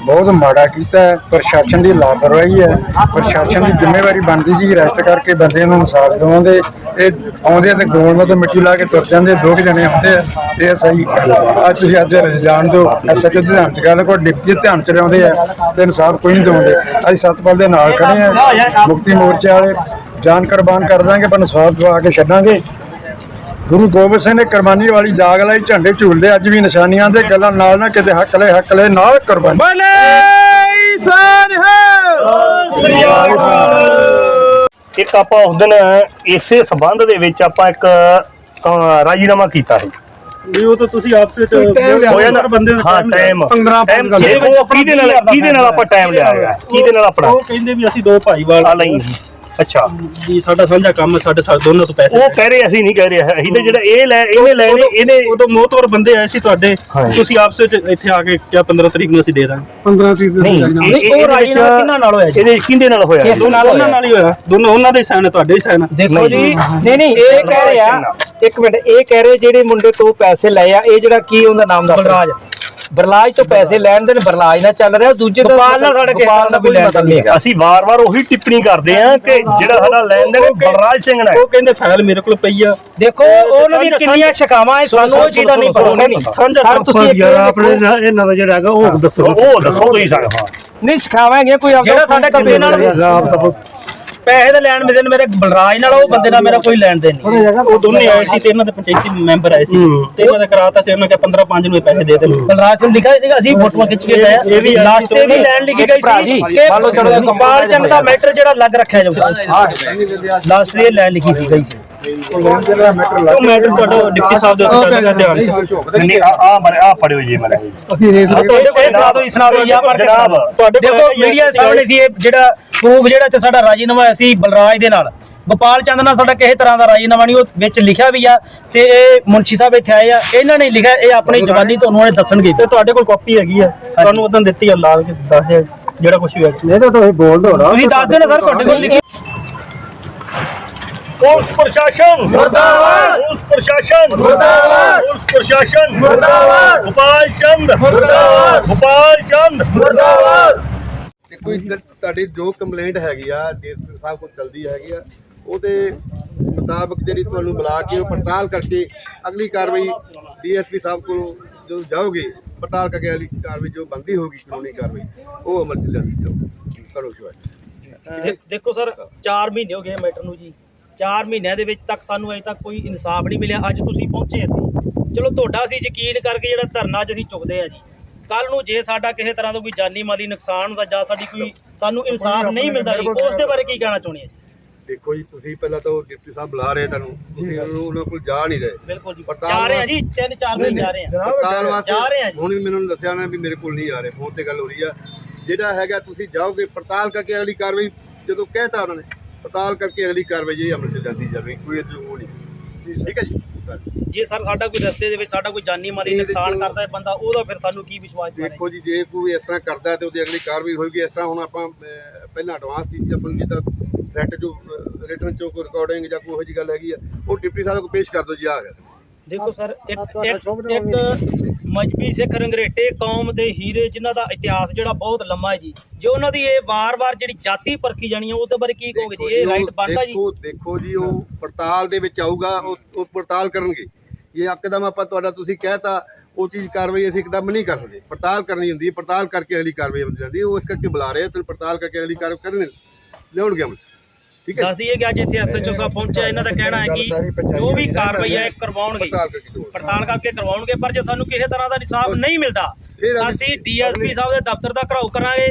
ਬਹੁਤ ਮਾੜਾ ਕੀਤਾ ਹੈ। ਪ੍ਰਸ਼ਾਸਨ ਦੀ ਲਾਪਰਵਾਹੀ ਹੈ। ਪ੍ਰਸ਼ਾਸਨ ਦੀ ਜ਼ਿੰਮੇਵਾਰੀ ਬਣਦੀ ਸੀ ਰੈਸਟ ਕਰਕੇ ਬੰਦੇ ਨੂੰ ਇਨਸਾਫ ਦਿਵਾਉਂਦੇ। ਇਹ ਆਉਂਦੇ ਤੇ ਗੋਲ ਤੋਂ ਮਿੱਟੀ ਲਾ ਕੇ ਤੁਰ ਜਾਂਦੇ। ਦੋ ਕੁ ਜਣੇ ਆਉਂਦੇ ਆ। ਇਹ ਸਹੀ ਗੱਲ ਹੈ। ਅੱਜ ਤੁਸੀਂ ਅੱਜ ਜਾਣ ਦਿਓ। ਐਸਐਚਓ ਦੇ ਧਿਆਨ ਚ ਗੱਲ ਕੋ ਡਿਪਟੀ ਦੇ ਧਿਆਨ ਚ ਲਿਆਉਂਦੇ ਆ ਤੇ ਇਨਸਾਫ ਕੋਈ ਨਹੀਂ ਦਿਵਾਉਂਦੇ। ਅਸੀਂ ਸਤਪਾਲ ਦੇ ਨਾਲ ਖੜੇ ਆ। ਮੁਕਤੀ ਮੋਰਚੇ ਵਾਲੇ ਜਾਨ ਕੁਰਬਾਨ ਕਰ ਦਾਂਗੇ। ਪਰ ਇਨਸਾਫ ਦਵਾ ਕੇ ਛੱਡਾਂਗੇ। ਗੁਰੂ ਗੋਬਿੰਦ ਸਿੰਘ ਨੇ ਕੁਰਬਾਨੀ ਵਾਲੀ ਜਾਗ ਲਾਈ ਝੰਡੇ ਝੂਲਦੇ ਅੱਜ ਵੀ ਨਿਸ਼ਾਨੀਆਂ ਦੇ ਗੱਲਾਂ ਨਾਲ ਨਾ ਕਿਤੇ ਹੱਕ ਲੈ ਹੱਕ ਲੈ ਨਾਲ ਕੁਰਬਾਨੀ। ਇੱਕ ਆਪਾਂ ਉਸ ਦਿਨ ਇਸੇ ਸਬੰਧ ਦੇ ਵਿੱਚ ਆਪਾਂ ਇੱਕ ਰਾਜੀਨਾਮਾ ਕੀਤਾ ਸੀ। ਵੀ ਉਹ ਤਾਂ ਤੁਸੀਂ ਆਪਸ ਵਿੱਚ ਹੋਇਆ ਨਾ? ਬੰਦੇ ਹਾਂ ਟਾਈਮ 15 ਦੇਖੋ ਕਿਹਦੇ ਨਾਲ ਕਿਹਦੇ ਨਾਲ ਆਪਾਂ ਟਾਈਮ ਲਿਆ ਹੋਇਆ? ਕਿਹਦੇ ਨਾਲ ਆਪਣਾ? ਉਹ ਕਹਿੰਦੇ ਵੀ ਅਸੀਂ ਦੋ ਭਾਈਵਾਲ ਆ ਲਈ। ਅੱਛਾ। ਵੀ ਸਾਡਾ ਸਾਂਝਾ ਕੰਮ ਹੈ, ਸਾਡੇ ਸਾਡੇ ਦੋਨੋਂ ਤੋਂ ਪੈਸੇ ਉਹ ਕਹਿ ਰਹੇ ਅਸੀਂ ਨਹੀਂ ਕਹਿ ਰਹੇ ਅਸੀਂ ਤੇ ਜਿਹੜਾ ਇਹ ਲੈ ਇਹਨੇ ਲੈ ਨੇ ਇਹਨੇ ਉਦੋਂ ਮੋਹਤਵਰ ਬੰਦੇ ਆਏ ਸੀ ਤੁਹਾਡੇ ਤੁਸੀਂ ਆਪਸ ਵਿੱਚ ਇੱਥੇ ਆ ਕੇ ਕਿਹਾ 15 ਤਰੀਕ ਨੂੰ ਅਸੀਂ ਦੇ ਦਾਂਗੇ। 15 ਤਰੀਕ ਨਹੀਂ ਨਹੀਂ, ਉਹ ਰਾਜੀਨਾਮਾ ਕਿਹਨਾਂ ਨਾਲ ਹੋਇਆ ਜੀ? ਇਹਦੇ ਕਿਹਦੇ ਨਾਲ ਹੋਇਆ? ਦੋਨੋਂ ਉਹਨਾਂ ਨਾਲ ਹੀ ਹੋਇਆ। ਦੋਨੋਂ ਉਹਨਾਂ ਦੇ ਸਾਈਨ ਤੁਹਾਡੇ ਹੀ ਸਾਈਨ ਦੇਖੋ ਜੀ ਨਹੀਂ ਨਹੀਂ ਇਹ ਕਹਿ ਰਹੇ ਆ ਇੱਕ ਮਿੰਟ ਇਹ ਕਹਿ ਰਹੇ ਜਿਹੜੇ ਮੁੰਡੇ ਤੋਂ ਪੈਸੇ ਲਏ ਆ ਇਹ ਜਿਹੜਾ ਕੀ ਉਹਦਾ ਨਾਮ ਦਾ ਬਰਲਾਜ ਬਰਲਾਜ ਤੋਂ ਪੈਸੇ ਲੈਣ ਦੇ ਨੇ ਬਰਲਾਜ ਨਾਲ ਚੱਲ ਰਿਹਾ ਦੂਜੇ ਤੋਂ ਗੋਪਾਲ ਨਾਲ ਸਾਡੇ ਗੋਪਾਲ ਨਾਲ ਕੋਈ ਲੈਣ ਨਹੀਂ ਹੈਗਾ। ਅਸੀਂ ਵਾਰ-ਵਾਰ ਉਹੀ ਟਿੱਪਣੀ ਕਰਦੇ ਆ ਕਿ ਜਿਹੜਾ ਸਾਡਾ ਲੈਣ ਦੇਣ ਬਲਰਾਜ ਸਿੰਘ ਨਾਲ। ਉਹ ਕਹਿੰਦੇ ਫਾਈਲ ਮੇਰੇ ਕੋਲ ਪਈ ਆ। ਦੇਖੋ ਉਹਨਾਂ ਦੀਆਂ ਕਿੰਨੀਆਂ ਸ਼ਿਕਾਵਾਂ ਹੈ ਸਾਨੂੰ ਉਹ ਚੀਜ਼ ਦਾ ਨਹੀਂ ਪਤਾ। ਨਹੀਂ ਸਰ ਤੁਸੀਂ ਦੇਖੋ, ਇਹਨਾਂ ਦਾ ਜਿਹੜਾ ਹੈਗਾ ਉਹ ਦੱਸੋ। ਉਹ ਦੱਸੋ ਤੁਸੀਂ ਸਾਨੂੰ ਹਾਂ। ਨਹੀਂ ਸਿਖਾਵਾਂ ਹੈਗੀਆਂ ਕੋਈ ਜਿਹੜਾ ਸਾਡੇ ਕਿਸੇ ਨਾਲ ਪੈਸੇ ਦੇ ਲੈਣ ਮਿਲਣ ਮੇਰੇ ਬਲਰਾਜ ਨਾਲ ਉਹ ਬੰਦੇ ਨਾਲ ਮੇਰਾ ਕੋਈ ਲੈਣ ਦੇਣ ਨਹੀਂ। ਉਹ ਦੋਨੇ ਆਏ ਸੀ ਤੇ ਇਹਨਾਂ ਦੇ ਪੰਚਾਇਤੀ ਮੈਂਬਰ ਆਏ ਸੀ ਤੇ ਇਹਨਾਂ ਦਾ ਕਰਾਤਾ ਸੀ ਉਹਨਾਂ ਕਿ 15 5 ਨੂੰ ਇਹ ਪੈਸੇ ਦੇ ਦੇ ਬਲਰਾਜ ਸਿੰਘ ਦਿਖਾਇਆ ਸੀਗਾ ਅਸੀਂ ਫੋਟੋਆਂ ਖਿੱਚ ਕੇ ਲਏ ਇਹ ਵੀ ਲਾਸਟ ਤੇ ਵੀ ਲੈਣ ਲਿਖੀ ਗਈ ਸੀ ਕਿ ਗੋਪਾਲ ਚੰਦ ਦਾ ਮੈਟਰ ਜਿਹੜਾ ਲੱਗ ਰੱਖਿਆ ਜਾਊਗਾ ਲਾਸਟ ਤੇ ਇਹ ਲੈਣ ਲਿਖੀ ਸੀ ਗਈ ਸੀ। ਉਹ ਮੈਟਰ ਤੁਹਾਡਾ ਡਿਪਟੀ ਸਾਹਿਬ ਦੇ ਉੱਤੇ ਚੱਲ ਧਿਆਨ ਨਹੀਂ ਆ ਆ ਮਰੇ ਆ ਪੜਿਓ ਜੀ ਮਰੇ। ਤੁਹਾਡੇ ਕੋਲ ਸੁਣਾ ਦਿਓ ਸੁਣਾ ਦਿਓ ਜਾਂ ਪਰ ਜਨਾਬ, ਤੁਹਾਡੇ ਦੇਖੋ ਮੀਡੀਆ ਸਾਹਮਣੇ ਸੀ ਇਹ ਜਿਹੜਾ ਪ੍ਰੂਫ ਜਿਹੜਾ ਤੇ ਸਾਡਾ ਰਾਜੀਨਾਮਾ ਹੋਇਆ ਸੀ ਬਲਰਾਜ ਦੇ ਨਾਲ। ਗੋਪਾਲ ਚੰਦ ਨਾਲ ਸਾਡਾ ਕਿਸੇ ਤਰ੍ਹਾਂ ਦਾ ਰਾਜੀਨਾਮਾ ਨਹੀਂ ਉਹ ਵਿੱਚ ਲਿਖਿਆ ਵੀ ਆ ਤੇ ਇਹ ਮੁੰਸ਼ੀ ਸਾਹਿਬ ਇੱਥੇ ਆਏ ਆ। ਇਹਨਾਂ ਨੇ ਲਿਖਿਆ ਇਹ ਆਪਣੀ ਜ਼ਬਾਨੀ ਤੁਹਾਨੂੰ ਇਹ ਦੱਸਣਗੇ। ਤੇ ਤੁਹਾਡੇ ਕੋਲ ਕਾਪੀ ਹੈਗੀ ਆ। ਤੁਹਾਨੂੰ ਉਦੋਂ ਦਿੱਤੀ ਆ ਲਾ ਕੇ ਦੱਸ ਦਿਓ ਜਿਹੜਾ ਕੁਝ ਵੀ ਹੈ ਨਹੀਂ ਤਾਂ ਤੁਸੀਂ ਬੋਲ ਦੋ ਨਾ। ਤੁਸੀਂ ਦੱਸ ਦਿਓ ਨਾ ਸਰ ਤੁਹਾਡੇ ਕੋਲ ਲਿਖੀ। ਪੁਲਿਸ ਪ੍ਰਸ਼ਾਸਨ। ਮੁਰਦਾਬਾਦ। ਪੁਲਿਸ ਪ੍ਰਸ਼ਾਸਨ। ਮੁਰਦਾਬਾਦ। ਪੁਲਿਸ ਪ੍ਰਸ਼ਾਸਨ। ਮੁਰਦਾਬਾਦ। ਗੋਪਾਲ ਚੰਦ। ਮੁਰਦਾਬਾਦ। ਗੋਪਾਲ ਚੰਦ। ਮੁਰਦਾਬਾਦ। ਕੋਈ ਤੁਹਾਡੀ ਜੋ ਕੰਪਲੇਂਟ ਹੈਗੀ ਆ ਡੀਐਸਪੀ ਸਾਹਿਬ ਕੋਲ ਚਲਦੀ ਹੈਗੀ ਆ ਉਹਦੇ ਮੁਤਾਬਕ ਜਿਹੜੀ ਤੁਹਾਨੂੰ ਬੁਲਾ ਕੇ ਉਹ ਪੜਤਾਲ ਕਰਕੇ ਅਗਲੀ ਕਾਰਵਾਈ ਡੀਐਸਪੀ ਸਾਹਿਬ ਕੋਲ ਜਦੋਂ ਜਾਓਗੇ ਪੜਤਾਲ ਕਰਕੇ ਅਗਲੀ ਕਾਰਵਾਈ ਜੋ ਬੰਦੀ ਹੋਗੀ ਕਾਨੂੰਨੀ ਕਾਰਵਾਈ ਉਹ ਅਮਲ ਚ ਲਿਆਂਦੀ ਜਾਓ ਕਰੋ ਸ਼ੁਰੂ। ਦੇਖੋ ਸਰ 4 ਮਹੀਨੇ ਹੋ ਗਏ ਮੈਟਰ ਨੂੰ ਜੀ। 4 ਮਹੀਨਿਆਂ ਦੇ ਵਿੱਚ ਤੱਕ ਸਾਨੂੰ ਅਜੇ ਤੱਕ ਕੋਈ ਇਨਸਾਫ ਨਹੀਂ ਮਿਲਿਆ। ਅੱਜ ਤੁਸੀਂ ਪਹੁੰਚੇ ਇੱਥੇ। ਚਲੋ ਤੁਹਾਡਾ ਅਸੀਂ ਯਕੀਨ ਕਰਕੇ ਜਿਹੜਾ ਧਰਨਾ ਅੱਜ ਅਸੀਂ ਚੁੱਕਦੇ ਆ ਜੀ। ਕੱਲ ਨੂੰ ਜੇ ਸਾਡਾ ਕਿਸੇ ਤਰ੍ਹਾਂ ਦਾ ਕੋਈ ਜਾਨੀ ਮਾਲੀ ਨੁਕਸਾਨ ਹੁੰਦਾ ਜਾਂ ਸਾਡੀ ਕੋਈ ਸਾਨੂੰ ਇਨਸਾਫ ਨਹੀਂ ਮਿਲਦਾ ਜੀ ਉਸ ਦੇ ਬਾਰੇ ਕੀ ਕਹਿਣਾ ਚਾਹੁੰਦੇ ਆ ਜੀ? ਦੇਖੋ ਜੀ ਤੁਸੀਂ ਪਹਿਲਾਂ ਤਾਂ ਉਹ ਡਿਪਟੀ ਸਾਹਿਬ ਬੁਲਾ ਰਹੇ ਤੁਹਾਨੂੰ। ਤੁਸੀਂ ਉਹਨੂੰ- ਕੋਲ ਜਾ ਨਹੀਂ ਰਹੇ। ਬਿਲਕੁਲ ਜੀ। ਜਾ ਰਹੇ ਆ ਜੀ ਤਿੰਨ ਚਾਰ ਦਿਨ ਜਾ ਰਹੇ ਆ। ਪੜਤਾਲ ਵਾਸਤੇ ਜਾ ਰਹੇ ਆ ਜੀ। ਹੁਣ ਵੀ ਮੈਨੂੰ ਦੱਸਿਆ ਨਾ ਵੀ ਮੇਰੇ ਕੋਲ ਨਹੀਂ ਆ ਰਹੇ। ਫੋਨ ਤੇ ਗੱਲ ਹੋ ਰਹੀ ਆ। ਜਿਹੜਾ ਹੈਗਾ ਤੁਸੀਂ ਜਾਓਗੇ ਪੜਤਾਲ ਕਰਕੇ ਅਗਲੀ ਕਾਰਵਾਈ ਜਦੋਂ ਕਹਿਤਾ ਉਹਨਾਂ ਨੇ ਪੜਤਾਲ ਕਰਕੇ ਅਗਲੀ ਕਾਰਵਾਈ ਜਿਹੜੀ ਅਮਲ ਚ ਜਾਂਦੀ ਜਾਵੇ ਕੋਈ ਇਹ ਉਹ ਨਹੀਂ। ਠੀਕ ਹੈ ਜੀ? ਜੇ ਸਰ ਸਾਡਾ ਕੋਈ ਰਸਤੇ ਦੇ ਵਿੱਚ ਸਾਡਾ ਕੋਈ ਜਾਨੀ ਮਾਲੀ ਨੁਕਸਾਨ ਕਰਦਾ ਹੈ ਬੰਦਾ ਉਹਦਾ ਫਿਰ ਸਾਨੂੰ ਕੀ ਵਿਸ਼ਵਾਸ ਦਿਵਾਏ ਦੇਖੋ ਜੀ ਜੇ ਕੋਈ ਇਸ ਤਰ੍ਹਾਂ ਕਰਦਾ ਤੇ ਉਹਦੀ ਅਗਲੀ ਕਾਰਵਾਈ ਹੋਏਗੀ। ਇਸ ਤਰ੍ਹਾਂ ਹੁਣ ਆਪਾਂ ਪਹਿਲਾਂ ਐਡਵਾਂਸ ਚੀਜ਼ ਸੀ ਆਪਾਂ ਜਿੱਦਾਂ ਥ੍ਰੈਟ ਜੋ ਰਿਟਰਨ ਚੋਂ ਰਿਕਾਰਡਿੰਗ ਜਾਂ ਕੋਈ ਇਹੋ ਗੱਲ ਹੈਗੀ ਆ ਉਹ ਡਿਪਟੀ ਸਾਹਿਬ ਕੋਲ ਪੇਸ਼ ਕਰ ਦਿਓ ਜੀ ਆ ਗਿਆ। ਦੇਖੋ ਸਰ ਇੱਕ ਇੱਕ ਮਜਬੀ ਸਿੱਖ ਰੰਗਰੇਟੇ ਕੌਮ ਦੇ ਹੀਰੇ ਜਿਨ੍ਹਾਂ ਦਾ ਇਤਿਹਾਸ ਜਿਹੜਾ ਬਹੁਤ ਲੰਮਾ ਹੈ ਜੀ। ਜੇ ਉਹਨਾਂ ਦੀ ਇਹ ਵਾਰ-ਵਾਰ ਜਿਹੜੀ ਜਾਤੀ ਪਰਖੀ ਜਾਣੀ ਹੈ ਉਹਦੇ ਬਾਰੇ ਕੀ ਕਹੋਗੇ ਜੀ? ਇਹ ਰਾਈਟ ਬਣਦਾ ਜੀ? ਦੇਖੋ ਦੇਖੋ ਜੀ ਉਹ ਪੜਤਾਲ ਦੇ ਵਿੱਚ ਆਊਗਾ ਉਹ ਪੜਤਾਲ ਕਰਨਗੇ। ਇਹ ਇੱਕਦਮ ਆਪਾਂ ਤੁਹਾਡਾ ਤੁਸੀਂ ਕਹਿਤਾ ਉਹ ਚੀਜ਼ ਕਾਰਵਾਈ ਅਸੀਂ ਇੱਕਦਮ ਨਹੀਂ ਕਰ ਸਕਦੇ। ਪੜਤਾਲ ਕਰਨੀ ਹੁੰਦੀ ਹੈ ਪੜਤਾਲ ਕਰਕੇ ਅਗਲੀ ਕਾਰਵਾਈ ਹੁੰਦੀ ਜਾਂਦੀ ਹੈ। ਉਹ ਇਸ ਕਰਕੇ ਬੁਲਾ ਰਹੇ ਆ ਤੇ ਪੜਤਾਲ ਕਰਕੇ ਅਗਲੀ ਕਾਰਵਾਈ ਕਰਨ ਲਿਆਉਣਗੇ ਅਮਲ ਠੀਕ ਹੈ ਦੱਸ ਦਈਏ ਕਿ ਅੱਜ ਇੱਥੇ ਐਸਐਚਓ ਸਾਹਿਬ ਪਹੁੰਚਿਆ। ਇਹਨਾਂ ਦਾ ਕਹਿਣਾ ਹੈ ਕਿ ਜੋ ਵੀ ਕਾਰਵਾਈ ਹੈ। ਕਰਵਾਉਣਗੇ। ਪੜਤਾਲ ਕਰਕੇ ਕਰਵਾਉਣਗੇ। ਪਰ ਜੇ ਸਾਨੂੰ ਕਿਸੇ ਤਰ੍ਹਾਂ ਦਾ ਇਨਸਾਫ ਨਹੀਂ ਮਿਲਦਾ ਅਸੀਂ- ਡੀਐਸਪੀ ਸਾਹਿਬ ਦੇ ਦਫ਼ਤਰ ਦਾ ਘਰਾਓ ਕਰਾਂਗੇ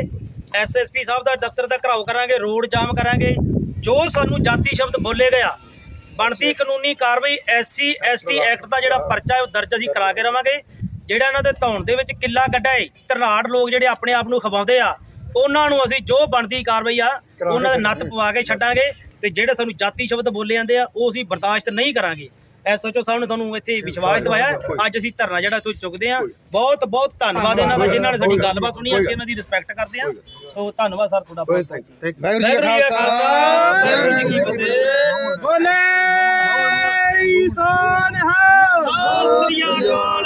ਐਸਐਸਪੀ ਸਾਹਿਬ ਦਾ ਦਫ਼ਤਰ ਦਾ ਘਰਾਓ ਕਰਾਂਗੇ ਰੋਡ ਜਾਮ ਕਰਾਂਗੇ। ਜੋ ਸਾਨੂੰ ਜਾਤੀ ਸ਼ਬਦ ਬੋਲੇ ਗਿਆ ਬਣਦੀ ਕਾਨੂੰਨੀ ਕਾਰਵਾਈ ਐਸਸੀ ਐਸਟੀ ਐਕਟ ਦਾ ਜਿਹੜਾ ਪਰਚਾ ਹੈ ਉਹ ਦਰਜ ਅਸੀਂ ਕਰਾ ਕੇ ਰਵਾਂਗੇ। ਜਿਹੜਾ ਇਹਨਾਂ ਦੇ ਧੌਣ ਦੇ ਵਿੱਚ ਕਿੱਲਾ ਕੱਢਾ ਧਰਨਾੜ ਲੋਕ ਜਿਹੜੇ ਆਪਣੇ ਆਪ ਨੂੰ ਖਵਾਉਂਦੇ ਆ ਉਹਨਾਂ ਨੂੰ ਅਸੀਂ ਜੋ ਬਣਦੀ ਕਾਰਵਾਈ ਆ ਉਹਨਾਂ ਦੇ ਨੱਥ ਪਵਾ ਕੇ ਛੱਡਾਂਗੇ ਤੇ ਜਿਹੜੇ ਸਾਨੂੰ ਜਾਤੀ ਸ਼ਬਦ ਬੋਲੇ ਜਾਂਦੇ ਆ ਉਹ ਅਸੀਂ ਬਰਦਾਸ਼ਤ ਨਹੀਂ ਕਰਾਂਗੇ। ਐਸਓਚਓ ਸਾਹਿਬ ਨੇ ਤੁਹਾਨੂੰ ਇੱਥੇ ਵਿਸ਼ਵਾਸ ਦਿਵਾਇਆ। ਅੱਜ ਅਸੀਂ ਧਰਨਾ ਜਿਹੜਾ ਇੱਥੋਂ ਚੁੱਕਦੇ ਆ ਬਹੁਤ ਬਹੁਤ ਧੰਨਵਾਦ ਇਹਨਾਂ ਦਾ ਜਿਨ੍ਹਾਂ ਨੇ ਸਾਡੀ ਗੱਲਬਾਤ ਸੁਣੀ ਅਸੀਂ ਇਹਨਾਂ ਦੀ ਰਿਸਪੈਕਟ ਕਰਦੇ ਆ। ਸੋ ਧੰਨਵਾਦ ਸਰ ਤੁਹਾਡਾ ਬਹੁਤ ਵਾਹਿਗੁਰੂ ਜੀ ਕਾ ਖਾਲਸਾ। ਵਾਹਿਗੁਰੂ ਜੀ ਕੀ ਫਤਿਹ। ਬੋਲੇ। ਸੋਨਹਾ ਸਤਿ ਸ੍ਰੀ ਅਕਾਲ।